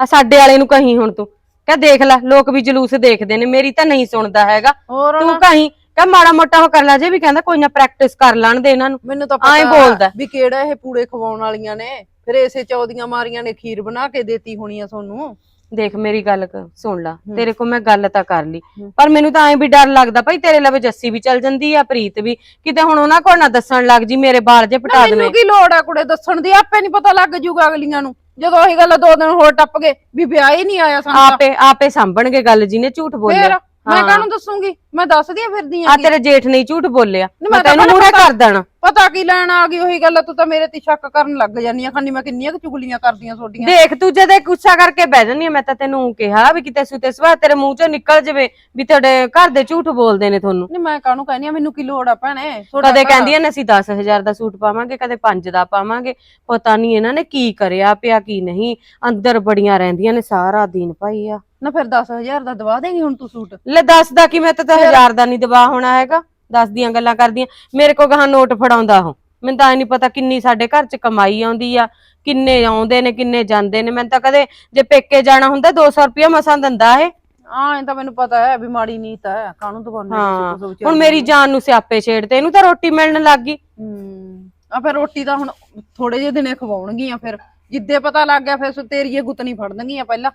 ਆ ਸਾਡੇ ਵਾਲੇ ਨੂੰ ਕਹੀਂ ਹੁਣ ਤੂੰ। ਕਹ ਦੇਖ ਲੈ ਲੋਕ ਵੀ ਜਲੂਸ ਦੇਖਦੇ ਨੇ ਮੇਰੀ ਤਾਂ ਨਹੀਂ ਸੁਣਦਾ ਹੈਗਾ। ਹੋਰ ਤੂੰ ਕਹੀਂ ਕਹ ਮਾੜਾ ਮੋਟਾ ਉਹ ਕਰ ਲੈ ਜੇ ਵੀ ਕਹਿੰਦਾ ਕੋਈ ਨਾ ਪ੍ਰੈਕਟਿਸ ਕਰ ਲੈਣ ਦੇ ਇਹਨਾਂ ਨੂੰ। ਮੈਨੂੰ ਤਾਂ ਪਤਾ ਬੋਲਦਾ। ਵੀ ਕਿਹੜਾ ਇਹ ਪੂੜੇ ਖਵਾਉਣ ਵਾਲੀਆਂ ਨੇ। ਫਿਰ ਇਸੇ ਚੌਦੀਆਂ ਮਾਰੀਆਂ ਨੇ ਖੀਰ ਬਣਾ ਕੇ ਦੇਤੀ ਹੋਣੀ ਆ ਤੁਹਾਨੂੰ ਦੇਖ ਮੇਰੀ ਗੱਲ ਕ- ਸੁਣ ਲੈ ਤੇਰੇ ਕੋਲ ਮੈਂ ਗੱਲ ਤਾਂ ਕਰ ਲਈ। ਪਰ ਮੈਨੂੰ ਤਾਂ ਐਂ ਵੀ ਡਰ ਲੱਗਦਾ ਭਾਈ ਤੇਰੇ ਲਵੇ ਜੱਸੀ ਵੀ ਚੱਲ ਜਾਂਦੀ ਆ ਪ੍ਰੀਤ ਵੀ। ਕਿਤੇ ਹੁਣ ਉਹਨਾਂ ਕੋਲ ਨਾ ਦੱਸਣ ਲੱਗ ਜੀ ਮੇਰੇ ਬਾਲ ਜੇ ਪਟਾ ਦੇਵੇਂ ਮੈਨੂੰ ਕੀ ਲੋੜ ਆ ਕੁੜੇ ਦੱਸਣ ਦੀ? ਆਪੇ ਨਹੀਂ ਪਤਾ ਲੱਗ ਜੂਗਾ ਅਗਲੀਆਂ ਨੂੰ। ਜਦੋਂ ਉਹੀ ਗੱਲ ਦੋ ਦਿਨ ਹੋਰ ਟੱਪ ਗਏ ਵੀ ਵਿਆਹ ਹੀ ਨਹੀਂ ਆਇਆ ਸਾਨੂੰ ਤਾਂ। ਆਪੇ ਆਪੇ ਸਾਂਭਣਗੇ ਗੱਲ ਜਿਹਨੇ ਝੂਠ ਫੇਰ ਬੋਲਿਆ ਮੈਂ ਹਾਂ। ਕਾਹਨੂੰ ਦੱਸੂਗੀ? ਮੈਂ ਦੱਸਦੀ ਆ ਫਿਰਦੀ ਆ ਆ ਤੇਰੇ ਜੇਠ ਨੇ ਹੀ ਝੂਠ ਬੋਲਿਆ। ਮੈਂ ਤੈਨੂੰ ਮੂਹਰੇ ਕਰ ਦੇਣਾ। ਪਤਾ ਕੀ ਲੈਣ ਆ ਗਈ ਉਹੀ ਗੱਲ ਤੂੰ ਤਾਂ ਮੇਰੇ ਤੇ ਸ਼ੱਕ ਕਰਨ ਲੱਗ ਜਾਨੀ ਆ ਖੰਨੀ ਮੈਂ ਕਿੰਨੀਆਂ ਕੁ ਚੁਗਲੀਆਂ ਕਰਦੀਆਂ ਤੁਹਾਡੀਆਂ। ਦੇਖ ਤੂੰ ਜਦੇ ਗੁੱਸਾ ਕਰਕੇ ਬਹਿ ਜਾਂਦੀ ਆ ਮੈਂ ਤਾਂ ਤੈਨੂੰ ਕਿਹਾ ਵੀ ਕਿਤੇ ਸੁਤੇ ਸਵਾ ਤੇਰੇ ਮੂੰਹ ਚੋਂ ਨਿਕਲ ਜਵੇ ਵੀ ਤੁਹਾਡੇ ਘਰ ਦੇ ਝੂਠ ਬੋਲਦੇ ਨੇ ਤੁਹਾਨੂੰ। ਨਹੀਂ ਮੈਂ ਕਾਹਨੂੰ ਕਹਿੰਦੀ ਆ ਮੈਨੂੰ ਕੀ ਲੋੜ ਆ ਭੈਣੇ? ਤੁਹਾਡਾ ਕਦੇ ਘਰ- ਕਹਿੰਦੀਆਂ ਨੇ ਅਸੀਂ 10000 ਦਾ ਸੂਟ ਪਾਵਾਂਗੇ ਕਦੇ 5 ਦਾ ਪਾਵਾਂਗੇ ਪਤਾ ਨਹੀਂ ਇਹਨਾਂ ਨੇ ਕੀ ਕਰਿਆ ਪਿਆ ਕੀ ਨਹੀਂ। ਅੰਦਰ ਬੜੀਆਂ ਰਹਿੰਦੀਆਂ ਨੇ ਸਾਰਾ ਦਿਨ ਭਾਈ ਆ। ਨਾ ਫਿਰ 10000 ਦਾ ਦਵਾ ਦੇਂਗੀ ਹੁਣ ਤੂੰ ਸੂਟ? ਲੈ ਦੱਸ ਦਾ ਕਿ ਮੈਂ ਤਾਂ 1000 ਦਾ ਨਹੀਂ ਦਬਾ ਹੋਣਾ ਹੈਗਾ ਦੱਸ ਦੀਆਂ ਗੱਲਾਂ ਕਰਦੀਆਂ। ਮੇਰੇ ਕੋ ਗਾਹਾਂ ਨੋਟ ਫੜਾਉਂਦਾ ਉਹ। ਮੈਨੂੰ ਤਾਂ ਨਹੀਂ ਪਤਾ ਕਿੰਨੀ ਸਾਡੇ ਘਰ ਚ ਕਮਾਈ ਆਉਂਦੀ ਆ ਕਿੰਨੇ ਆਉਂਦੇ ਨੇ ਕਿੰਨੇ ਜਾਂਦੇ ਨੇ। ਮੈਨੂੰ ਤਾਂ ਕਦੇ ਜੇ ਪੇਕੇ ਜਾਣਾ ਹੁੰਦਾ 200 ਰੁਪਇਆ ਮਸਾਂ ਦਿੰਦਾ ਇਹ। ਹਾਂ ਇਹ ਤਾਂ ਮੈਨੂੰ ਪਤਾ ਹੈ ਵੀ ਮਾੜੀ ਨੀਤ ਹੈ ਕਾਹਨੂੰ ਦਵਾਉਣੇ ਹਾਂ ਹੁਣ ਮੇਰੀ ਜਾਨ ਨੂੰ ਸਿਆਪੇ ਛੇੜਦੇ ਇਹਨੂੰ ਤਾਂ ਰੋਟੀ ਮਿਲਣ ਲੱਗ ਗਈ। ਹੂੰ ਆ ਫਿਰ ਰੋਟੀ ਤਾਂ ਹੁਣ ਥੋੜੇ ਜਿਹੇ ਦਿਨੇ ਖਵਾਉਣਗੀਆਂ ਫਿਰ। ਜਿੱਦੇ ਪਤਾ ਲੱਗ ਗਿਆ ਫਿਰ ਤੇਰੀ ਇਹ ਗੁੱਤਨੀ ਫੜਨਗੀਆਂ ਪਹਿਲਾਂ।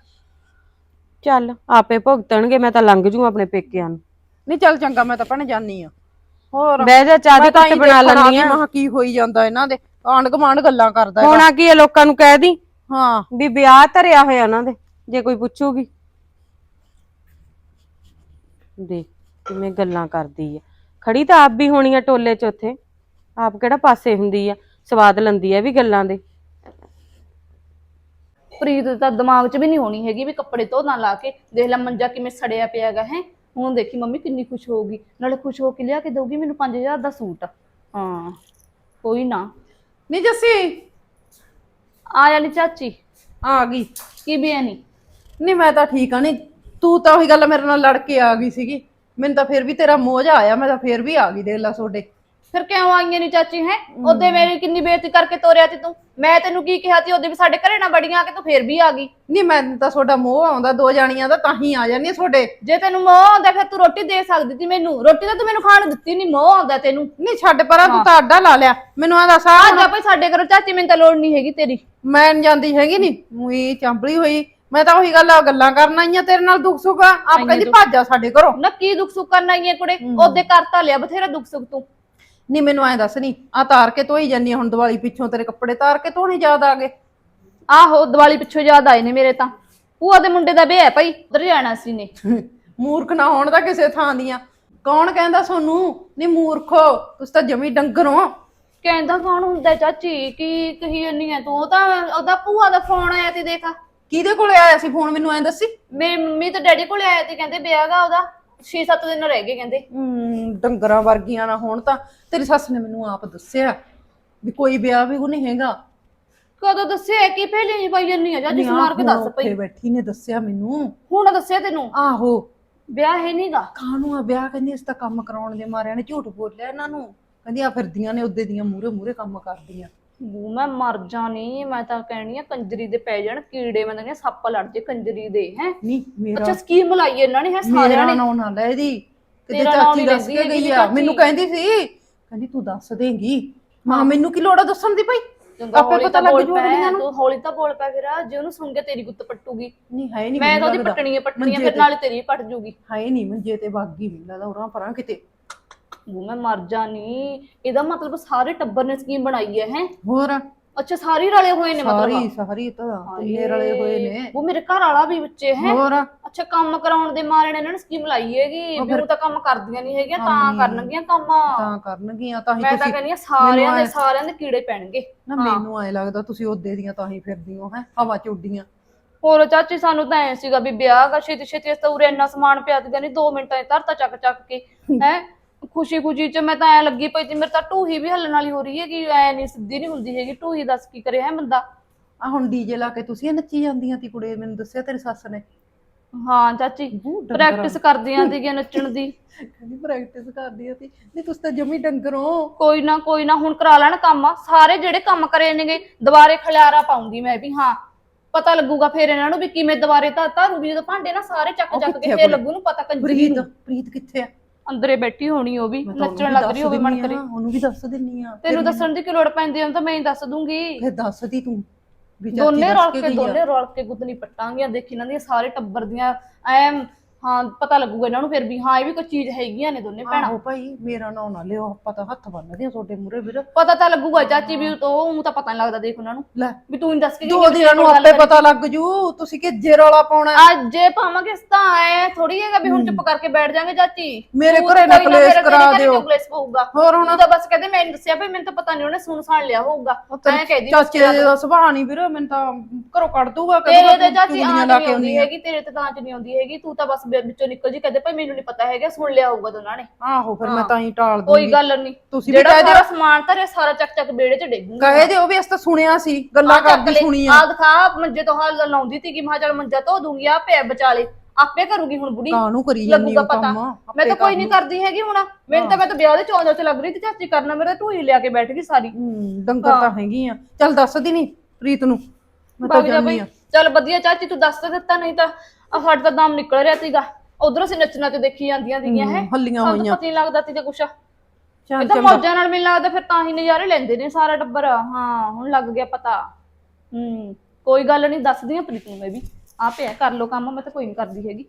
ਚੱਲ ਆਪੇ ਭੁਗਤਣਗੇ ਮੈਂ ਤਾਂ ਲੰਘ ਜੂ ਆਪਣੇ ਪੇਕਿਆਂ ਨੂੰ। ਨਹੀਂ ਚੱਲ ਚੰਗਾ ਮੈਂ ਤਾਂ ਭੈਣੇ ਜਾਨੀ ਆ ਹੋਰ ਬਹਿ ਜਾ ਚਾਹ ਦੀ ਮੈਂ ਤਾਂ ਘੁੱਟ ਹੀ ਬਣਾ ਦੇਖਣ ਆ ਲੈਂਦੀ ਆ ਕੀ ਹੋਈ ਜਾਂਦਾ ਇਹਨਾਂ ਦੇ। ਆਂਢ ਗੁਆਂਢ ਗੱਲਾਂ ਕਰਦਾ ਹੈਗਾ। ਹੋਣਾ ਕੀ ਹੈ ਲੋਕਾਂ ਨੂੰ ਕਹਿ ਦੀ? ਹਾਂ। ਵੀ ਵਿਆਹ ਧਰਿਆ ਹੋਇਆ ਉਹਨਾਂ ਦੇ ਜੇ ਕੋਈ ਪੁੱਛੂਗੀ। ਦੇਖ ਕਿਵੇਂ ਗੱਲਾਂ ਕਰਦੀ ਆ। ਖੜੀ ਤਾਂ ਆਪ ਵੀ ਹੋਣੀ ਆ ਟੋਲੇ 'ਚ ਉੱਥੇ। ਆਪ ਕਿਹੜਾ ਪਾਸੇ ਹੁੰਦੀ ਆ? ਸਵਾਦ ਲੰਦੀ ਆ ਇਹ ਵੀ ਗੱਲਾਂ ਦੇ। ਪ੍ਰੀਤ ਦੇ ਤਾਂ ਦਿਮਾਗ 'ਚ ਵੀ ਨਹੀਂ ਹੋਣੀ ਹੈਗੀ ਵੀ ਕੱਪੜੇ ਧੋ ਨਾ ਲਾ ਕੇ। ਦੇਖ ਲੈ ਮੰਜਾ ਕਿਵੇਂ ਸੜਿਆ ਪਿਆਗਾ ਹੈ? ਹੁਣ ਦੇਖੀ ਮੰਮੀ ਕਿੰਨੀ ਖੁਸ਼ ਹੋਊਗੀ। ਨਾਲੇ ਖੁਸ਼ ਹੋ ਕੇ ਲਿਆ ਕੇ ਦਊਗੀ ਮੈਨੂੰ 5000 ਦਾ ਸੂਟ। ਹਾਂ ਕੋਈ ਨਾ। ਨਹੀਂ ਜੱਸੀ। ਆ ਜਾਣੀ ਚਾਚੀ। ਆ ਗਈ। ਕੀ ਨਹੀਂ ਨਹੀਂ ਮੈਂ ਤਾਂ ਠੀਕ ਆ ਨਹੀਂ ਤੂੰ ਤਾਂ ਉਹੀ ਗੱਲ ਮੇਰੇ ਨਾਲ ਲੜ ਕੇ ਆ ਗਈ ਸੀਗੀ। ਮੈਨੂੰ ਤਾਂ ਫਿਰ ਵੀ ਤੇਰਾ ਮੋਹ ਆਇਆ ਮੈਂ ਤਾਂ ਫਿਰ ਵੀ ਆ ਗਈ ਦੇਖ ਲਾ ਤੁਹਾਡੇ ਫਿਰ ਕਿਉਂ ਆਈਆਂ ਨਹੀਂ ਚਾਚੀ ਹੈ? ਉਹਦੇ ਮੇਰੀ ਕਿੰਨੀ ਬੇਇੱਜ਼ਤੀ ਕਰਕੇ ਤੋਰਿਆ ਤੀ ਤੂੰ? ਮੈਂ ਤੈਨੂੰ ਕੀ ਕਿਹਾ ਸੀ ਉਹਦੇ ਵੀ ਸਾਡੇ ਘਰੇ ਨਾ ਬੜੀਆਂ ਆ ਕੇ ਤੂੰ ਫੇਰ ਵੀ ਆ ਗਈ। ਨਹੀਂ ਮੈਨੂੰ ਤਾਂ ਤੁਹਾਡਾ ਮੋਹ ਆਉਂਦਾ ਦੋ ਜਾਣੀਆਂ ਦਾ ਤਾਂ ਹੀ ਆ ਜਾਂਦੀ ਤੁਹਾਡੇ। ਜੇ ਤੈਨੂੰ ਮੋਹ ਆਉਂਦਾ ਫਿਰ ਤੂੰ ਰੋਟੀ ਦੇ ਸਕਦੀ ਸੀ ਮੈਨੂੰ। ਰੋਟੀ ਤਾਂ ਤੂੰ ਮੈਨੂੰ ਖਾਣ ਦਿੱਤੀ ਨਹੀਂ ਮੋਹ ਆਉਂਦਾ ਤੈਨੂੰ। ਨਹੀਂ ਛੱਡ ਪਰਾਂ ਤੂੰ ਤਾਂ ਅੱਡਾ ਲਾ ਲਿਆ। ਮੈਨੂੰ ਆ ਦੱਸ ਆ ਆ ਜਾ ਭਾਈ ਸਾਡੇ ਘਰੋਂ। ਚਾਚੀ ਮੈਨੂੰ ਤਾਂ ਲੋੜ ਨਹੀਂ ਹੈਗੀ ਤੇਰੀ। ਮੈਂ ਨੀ ਜਾਂਦੀ ਹੈਗੀ ਨਹੀਂ ਉਹੀ ਚੰਬੜੀ ਹੋਈ। ਮੈਂ ਤਾਂ ਉਹੀ ਗੱਲ ਆ ਗੱਲਾਂ ਕਰਨ ਆਈਆਂ ਤੇਰੇ ਨਾਲ ਦੁੱਖ ਸੁੱਖ। ਆ ਆਪ ਕਹਿੰਦੀ ਭੱਜ ਜਾ ਸਾਡੇ ਘਰੋਂ। ਨਾ ਕੀ ਦੁੱਖ ਸੁੱਖ ਕਰਨ ਆਈ ਹੈ ਕੁੜੇ? ਉਹਦੇ ਕਰਤਾ ਲਿਆ ਬਥੇਰਾ ਦੁੱਖ ਸੁੱਖ ਤੂੰ। ਨਹੀਂ ਮੈਨੂੰ ਐ ਦੱਸ ਨਹੀਂ ਆ ਤਾਰ ਕੇ ਧੋਈ ਜਾਂਦੀ ਆ ਹੁਣ ਦੀਵਾਲੀ ਪਿੱਛੋਂ ਤੇਰੇ ਕੱਪੜੇ ਤਾਰ ਕੇ ਧੋਣੇ ਯਾਦ ਆ ਗਏ। ਆਹੋ ਦੀਵਾਲੀ ਪਿੱਛੋਂ ਯਾਦ ਆਏ ਨੇ ਮੇਰੇ ਤਾਂ। ਭੂਆ ਦੇ ਮੁੰਡੇ ਦਾ ਵਿਆਹ ਹੈ ਭਾਈ ਉਧਰ ਜਾਣਾ ਸੀ ਨੇ। ਮੂਰਖ ਨਾ ਹੋਣ ਦਾ ਕਿਸੇ ਥਾਂ ਦੀਆਂ। ਕੌਣ ਕਹਿੰਦਾ ਸੋਨੂੰ? ਨਹੀਂ ਮੂਰਖੋ ਤੁਸੀਂ ਤਾਂ ਜਮੀ ਡੰਗਰ ਹੋ। ਕਹਿੰਦਾ ਕੌਣ ਹੁੰਦਾ ਚਾਚੀ? ਕੀ ਕਹੀ ਜੰਨੀ ਹੈ ਤੂੰ? ਉਹ ਤਾਂ ਉਹਦਾ ਭੂਆ ਦਾ ਫੋਨ ਆਇਆ ਤੇ ਦੇਖ। ਕਿਹਦੇ ਕੋਲੇ ਆਇਆ ਸੀ ਫੋਨ? ਮੈਨੂੰ ਐ ਦੱਸੀ। ਮੇਰੀ ਮੰਮੀ ਤੇ ਡੈਡੀ ਕੋਲੇ ਆਇਆ ਤੇ ਕਹਿੰਦੇ ਵਿਆਹ ਦਾ ਉਹਦਾ। 6-7 ਦਿਨ ਰਹਿ ਗਏ ਕਹਿੰਦੇ। ਹਮ, ਡੰਗਰਾਂ ਵਰਗੀਆਂ ਨਾ ਹੋਣ ਤਾਂ ਤੇਰੀ ਸੱਸ ਨੇ ਮੈਨੂੰ ਆਪ ਦੱਸਿਆ ਵੀ ਕੋਈ ਵਿਆਹ ਵੀ ਉਹ ਨਹੀਂ ਹੈਗਾ। ਕਦੋਂ ਦੱਸਿਆ ਕੀ ਪਹਿਲੇ ਨਹੀਂ ਪਾਈ ਜੰਨੀ ਹੈ ਚਾਚੀ ਸਮਾਰ ਕੇ ਦੱਸ ਉੱਥੇ ਪਈ। ਬੈਠੀ ਨੇ ਦੱਸਿਆ ਮੈਨੂੰ। ਹੁਣ ਦੱਸਿਆ ਤੈਨੂੰ? ਆਹੋ। ਵਿਆਹ ਹੈ ਨਹੀਂਗਾ ਕਾਹਨੂੰ ਆ ਵਿਆਹ? ਕਹਿੰਦੀ ਇਸ ਤਾਂ ਕੰਮ ਕਰਾਉਣ ਦੇ ਮਾਰਿਆਂ ਨੇ ਝੂਠ ਬੋਲਿਆ ਇਹਨਾਂ ਨੂੰ। ਕਹਿੰਦੀ ਆ ਫਿਰਦੀਆਂ ਨੇ ਉਹਦੇ ਦੀਆਂ ਮੂਰੇ ਮੂਰੇ ਕੰਮ ਕਰਦੀਆਂ। ਬੂ ਮੈਂ ਮਰ ਜਾਣੀ ਮੈਂ ਤਾਂ ਕਹਿਣੀ ਆ ਕੰਜਰੀ ਦੇ ਪੈ ਜਾਣ ਕੀੜੇ ਮੈਂ ਤਾਂ ਕਹਿੰਦੀ ਸੱਪ ਲੜ ਜੇ ਕੰਜਰੀ ਦੇ ਹੈ। ਨਹੀਂ ਮੇਰਾ ਅੱਛਾ ਸਕੀਮ ਲਾਈ ਇਹਨਾਂ ਨੇ ਹੈ ਮੇਰਾ ਸਾਰਿਆਂ ਨੇ? ਨਾਂ ਨਾ ਲੈ ਇਹਦੀ। ਕਿਤੇ ਤੇਰਾ ਨਾਂ ਚਾਚੀ ਦੱਸ ਲੈਂਦੀ ਕੇ ਹੈਗੀ ਗਈ ਆ। ਚਾਚੀ। ਮੈਨੂੰ ਕਹਿੰਦੀ ਸੀ ਕਹਿੰਦੀ ਤੂੰ ਦੱਸ ਦੇਂਗੀ। ਮਾਂ ਮੈਨੂੰ ਕੀ ਲੋੜ ਆ ਦੱਸਣ ਦੀ ਭਾਈ? ਚੰਗਾ ਆਪੇ ਹੌਲੀ ਪਤਾ ਤਾਂ ਲੱਗ ਬੋਲ ਜੂ ਪੈ, ਅਗਲੀਆਂ ਨੂੰ। ਤੂੰ ਹੌਲੀ ਤਾਂ ਬੋਲ ਪੈ ਫਿਰ ਜੇ ਉਹਨੂੰ ਸੁਣ ਕੇ ਤੇਰੀ ਗੁੱਤ ਪੱਟੂਗੀ। ਨਹੀਂ ਹੈ ਨਹੀਂ ਮੈਂ ਤਾਂ ਉਹਦੀ ਪੱਟਣੀ ਹੈ ਪੱਟਣੀ ਹੈ ਫਿਰ ਨਾਲੇ ਤੇਰੀ ਪੱਟ ਜੂਗੀ। ਹੈ ਨਹੀਂ ਮੰਜੇ ਤੇ ਬਾਗੀ ਮਿਲਦਾ ਉਰਾਂ ਪਰਾਂ ਕਿਤੇ। ਬੂ ਮੈਂ ਮਰ ਜਾਣੀ ਇਹਦਾ ਮਤਲਬ ਸਾਰੇ ਟੱਬਰ ਨੇ ਸਕੀਮ ਬਣਾਈ ਹੈ ਹੈ? ਹੋਰ? ਅੱਛਾ ਸਾਰੀ ਰਲੇ ਹੋਏ ਨੇ ਸਾਰੀ ਮਤਲਬ ਸਾਰੀ ਤਾਂ ਤਿੰਨੇ ਰਲੇ ਹੋਏ ਨੇ। ਉਹ ਮੇਰੇ ਘਰ ਵਾਲਾ ਵੀ ਵਿੱਚੇ ਹੈ? ਹੋਰ? ਅੱਛਾ ਕੰਮ ਕਰਾਉਣ ਦੇ ਮਾਰੇ ਨੇ ਇਹਨਾਂ ਨੇ ਸਕੀਮ ਲਾਈ ਹੈਗੀ। ਵੀ ਉਹ ਤਾਂ ਕੰਮ ਕਰਦੀਆਂ ਨਹੀਂ ਹੈਗੀਆਂ ਤਾਂ ਕਰਨਗੀਆਂ ਕੰਮ। ਤਾਂ ਕਰਨਗੀਆਂ ਤਾਂ ਹੀ ਮੈਂ ਤਾਂ ਤੁਸੀਂ ਕਹਿੰਦੀ ਆ ਸਾਰਿਆਂ ਦੇ ਸਾਰਿਆਂ ਦੇ ਕੀੜੇ ਪੈਣਗੇ। ਨਾ ਮੈਨੂੰ ਐ ਲੱਗਦਾ ਤੁਸੀਂ ਉਹਦੇ ਦੀਆਂ ਤਾਂ ਹੀ ਫਿਰਦੀ ਹੋ ਹੈ? ਹਵਾ ਚ ਉੱਡੀਆਂ ਹੋਰ ਚਾਚੀ ਸਾਨੂੰ ਤਾਂ ਐ ਸੀਗਾ ਵੀ ਵਿਆਹ ਦਾ ਛੇਤੀ ਛੇਤੀ ਇਸ ਤਾਂ ਉਰੇ ਇੰਨਾ ਸਮਾਨ ਪਿਆ ਤੇ ਨਹੀਂ 2 ਮਿੰਟਾਂ 'ਚ ਧਰਤਾ ਚੱਕ ਚੱਕ ਕੇ ਹੈ? ਖੁਸ਼ੀ ਖੁਸ਼ੀ 'ਚ ਮੈਂ ਤਾਂ ਐ ਲੱਗੀ ਪਈ ਸੀ ਮੇਰੇ ਤਾਂ ਢੂਹੀ ਵੀ ਹੱਲਣ ਵਾਲੀ ਹੋ ਰਹੀ ਹੈ ਕਿ ਐ ਨਹੀਂ ਸਿੱਧੀ ਨਹੀਂ ਹੁੰਦੀ ਹੈਗੀ ਢੂਹੀ ਦੱਸ ਕੀ ਕਰੇ ਹੈ ਬੰਦਾ? ਆ ਹੁਣ ਡੀਜੇ ਲਾ ਕੇ ਤੁਸੀਂ ਨੱਚੀ ਜਾਂਦੀਆਂ ਤੀ ਕੁੜੇ ਮੈਨੂੰ ਦੱਸਿਆ ਤੇਰੀ ਸੱਸ ਨੇ। ਹਾਂ ਚਾਚੀ ਪ੍ਰੈਕਟਿਸ ਕਰਦੀਆਂ ਸੀਗੀਆਂ ਨੱਚਣ ਦੀ। ਕਹਿੰਦੀ ਪ੍ਰੈਕਟਿਸ ਕਰਦੀ ਆ ਤੀ। ਨਹੀਂ ਤੁਸੀਂ ਤਾਂ ਜਮੀ ਡੰਗਰ ਕੋਈ ਨਾ ਕੋਈ ਨਾ ਹੁਣ ਕਰਾ ਲੈਣ ਕੰਮ। ਸਾਰੇ ਜਿਹੜੇ ਕੰਮ ਕਰੇ ਨੇਗੇ ਦੁਬਾਰੇ ਖਲਿਆਰਾ ਪਾਉਂਗੀ ਮੈਂ ਵੀ ਹਾਂ। ਪਤਾ ਲੱਗੂਗਾ ਫਿਰ ਇਹਨਾਂ ਨੂੰ ਵੀ ਕਿਵੇਂ ਦੁਬਾਰੇ ਤਾਂ ਧਰੂਗੀ ਜਦੋਂ ਭਾਂਡੇ ਨਾ ਸਾਰੇ ਚੱਕ ਉਹ ਚੱਕ ਕਿੱਥੇ ਕੇ ਆ ਫੇਰ ਕੁੜੀ? ਲੱਗੂ ਨੂੰ ਪਤਾ ਕੰਜਰੀ ਪ੍ਰੀਤ ਨੂੰ। ਪ੍ਰੀਤ ਕਿੱਥੇ ਆ? ਅੰਦਰੇ ਬੈਠੀ ਹੋਣੀ ਉਹ ਵੀ ਮੈਂ ਤਾਂ ਉਹਨੂੰ ਨੱਚਣ ਵੀ ਲੱਗ ਦੱਸ ਰਹੀ ਹੋਵੇ ਦਿੰਨੀ ਮਨ ਕਰੇ। ਆ, ਉਹਨੂੰ ਵੀ ਦੱਸ ਦਿੰਨੀ ਆ। ਤੈਨੂੰ ਦੱਸਣ ਦੀ ਕੀ ਲੋੜ ਪੈਂਦੀ ਹੈ ਤਾਂ ਮੈਂ ਹੀ ਦੱਸ ਦੂੰਗੀ। ਫਿਰ ਦੱਸਦੀ ਤੂੰ ਵੀ ਚਾਚੀ ਦੋਨੇ ਦੱਸ ਰਲ ਕੇ ਕੇ ਗਈ ਆ। ਦੋਨੇ ਰਲ ਕੇ ਗੁੱਤਨੀ ਪੱਟਾਂਗੀਆਂ ਦੇਖੀ ਇਹਨਾਂ ਦੀਆਂ ਸਾਰੇ ਟੱਬਰ ਦੀਆਂ। ਐ ਹਾਂ ਪਤਾ ਲੱਗੂਗਾ ਇਹਨਾਂ ਨੂੰ ਫਿਰ ਵੀ। ਹਾਂ ਇਹ ਵੀ ਕੋਈ ਚੀਜ਼ ਹੈਗੀਆਂ ਨੇ ਦੋਨੇ ਭੈਣਾਂ। ਆਹੋ ਭਾਈ ਮੇਰਾ ਨਾਂ ਨਾ ਲਿਓ ਆਪਾਂ ਤਾਂ ਹੱਥ ਬੰਨਦੇ ਆ ਤੁਹਾਡੇ ਮੂਰੇ ਵੀਰ। ਪਤਾ ਤਾਂ ਲੱਗੂਗਾ ਚਾਚੀ ਵੀ ਉਹ ਉਹ ਤਾਂ ਪਤਾ ਨਹੀਂ ਲੱਗਦਾ ਦੇਖ ਉਹਨਾਂ ਨੂੰ। ਲੈ ਵੀ ਤੂੰ ਹੀ ਦੱਸ ਕੇ ਦੋ ਗਈ ਦਿਨਾਂ ਨੂੰ ਆਪੇ ਪਤਾ ਲੱਗ ਜੂ ਤੁਸੀਂ ਕਿ ਜੇ ਰੌਲਾ ਪਾਉਣਾ ਅੱਜ ਜੇ ਪਾਵਾਂਗੇ ਇਸ ਤਾਂ ਐ ਥੋੜੀ ਹੈਗਾ ਵੀ ਹੁਣ ਚੁੱਪ ਕਰਕੇ ਬੈਠ ਜਾਾਂਗੇ ਚਾਚੀ। ਮੇਰੇ ਤੂੰ ਘਰੇ ਤਾਂ ਨਾ ਕੋਈ ਕਲੇਸ਼ ਕਰਾ ਦਿਓ। ਕਲੇਸ਼ ਪਊਗਾ। ਹੋਰ ਹੁਣ ਤੂੰ ਤਾਂ ਬਸ ਕਹਿੰਦੇ ਮੈਨੂੰ ਦੱਸਿਆ ਵੀ ਮੈਨੂੰ ਤਾਂ ਪਤਾ ਨਹੀਂ ਉਹਨੇ ਸੁਣ ਸਾਣ ਲਿਆ ਹੋਊਗਾ। ਐ ਕਹਿੰਦੀ ਚਾਚੇ ਦਾ ਸੁਭਾਅ ਨਹੀਂ ਵੀਰ ਮੈਨੂੰ ਤਾਂ ਘਰੋਂ ਕੱਢ ਦੂਗਾ ਤੇਰੇ ਤੇ ਚਾਚੀ ਚੁਗਲੀਆਂ ਆਂਚ ਲਾ ਨਹੀਂ ਕੇ ਆਉਂਦੀ ਆਉਂਦੀ ਹੈਗੀ ਤੇਰੇ ਤੇ ਤਾਂ ਆਂਚ ਨਹੀਂ ਆਉਂਦੀ ਹੈਗੀ ਤੂੰ ਤਾਂ ਬਸ ਵਿੱਚ- ਨਿਕਲ ਜੀ ਕਹਿੰਦੇ ਭਾਈ ਮੈਨੂੰ ਨਹੀਂ ਪਤਾ ਹੈਗਾ ਸੁਣ ਲਿਆ ਹੋਊਗਾ ਦੋਨਾਂ ਨੇ। ਆਹੋ ਫਿਰ ਮੈਂ ਹਾਂ। ਤਾਂ ਹੀ ਟਾਲ ਕੋਈ ਦੂੰਗੀ। ਗੱਲ ਨਹੀਂ ਤੁਸੀਂ ਵੀ ਜਿਹੜਾ ਕਹਿ ਸਾਰਾ ਦਿਓ ਸਮਾਨ ਧਰਿਆ ਸਾਰਾ ਚੱਕ ਚੱਕ ਬੇੜੇ 'ਚ ਡੇਗੂਗਾ। ਕਹੇ ਦਿਓ ਵੀ ਅਸ ਤਾਂ ਸੁਣਿਆ ਸੀ ਗੱਲਾਂ ਕਰਦੀ ਸੁਣੀ ਆ ਆ ਦਿਖਾ ਮੰਜੇ ਤੋਂ ਹਾਲ ਲਾਉਂਦੀ ਸੀ ਕਿ ਮਹਾ ਚੱਲ ਮੰਜਾ ਧੋ ਦੂੰਗੀ ਆ ਪਿਆ ਵਿਚਾਲੇ ਆਪੇ ਕਰੂਗੀ ਹੁਣ ਬੁੜੀ। ਕਾਹਨੂੰ ਕਰੀ ਜਾਂਦੀ ਲੱਗੂਗਾ ਉਹ ਪਤਾ। ਕੰਮ ਮੈਂ ਤਾਂ ਕੋਈ ਨਹੀਂ ਕਰਦੀ ਹੈਗੀ ਹੁਣ। ਮੈਨੂੰ ਤਾਂ ਮੈਂ ਤਾਂ ਵਿਆਹ ਦੇ ਚੌਂਜਾ 'ਚ ਲੱਗ ਰਹੀ ਸੀ ਚਾਚੀ ਕਰਨਾ ਮੇਰਾ ਢੂਈ ਲਿਆ ਕੇ ਬੈਠ ਗਈ ਸਾਰੀ। ਹੂੰ ਡੰਗਰ ਤਾਂ ਹੈਗੀ ਆ। ਚੱਲ ਦੱਸਦੀ ਨਹੀਂ ਪ੍ਰੀਤ ਨੂੰ। ਮੈਂ ਤਾਂ ਭੱਗ ਜਾ ਜਾਣੀ ਬਈ। ਆ। ਚੱਲ ਵਧੀਆ ਚਾਚੀ ਤੂੰ ਦੱਸ ਤਾਂ ਦਿੱਤਾ ਨਹੀਂ ਤਾਂ ਆ ਫਟ ਦਾ ਦਮ ਨਿਕਲ ਰਿਹਾ ਸੀਗਾ। ਉਧਰੋਂ ਸੀ ਨੱਚ ਨੱਚ ਦੇਖੀ ਜਾਂਦੀਆਂ ਸੀਗੀਆਂ ਹੈ ਹੱਲੀਆਂ ਤਾਂ ਹੋਈਆਂ। ਪਤਾ ਨਹੀਂ ਲੱਗਦਾ ਸੀ ਤੇ ਕੁਛ ਇਹ ਚੱਲ ਤਾਂ ਚੰਗਾ। ਮੌਜਾਂ ਨਾਲ ਮੈਨੂੰ ਲੱਗਦਾ ਫਿਰ ਤਾਂ ਹੀ ਨਜ਼ਾਰੇ ਲੈਂਦੇ ਨੇ ਸਾਰਾ ਟੱਬਰ। ਹਾਂ ਹੁਣ ਲੱਗ ਗਿਆ ਪਤਾ। ਹੂੰ ਕੋਈ ਗੱਲ ਨਹੀਂ ਦੱਸਦੀ ਆ ਪ੍ਰੀਤ ਨੂੰ ਮੈਂ ਵੀ। ਆ ਪਿਆ ਕਰ ਲੋ ਕੰਮ ਮੈਂ ਤਾਂ ਕੋਈ ਨਹੀਂ ਕਰਦੀ ਹੈਗੀ।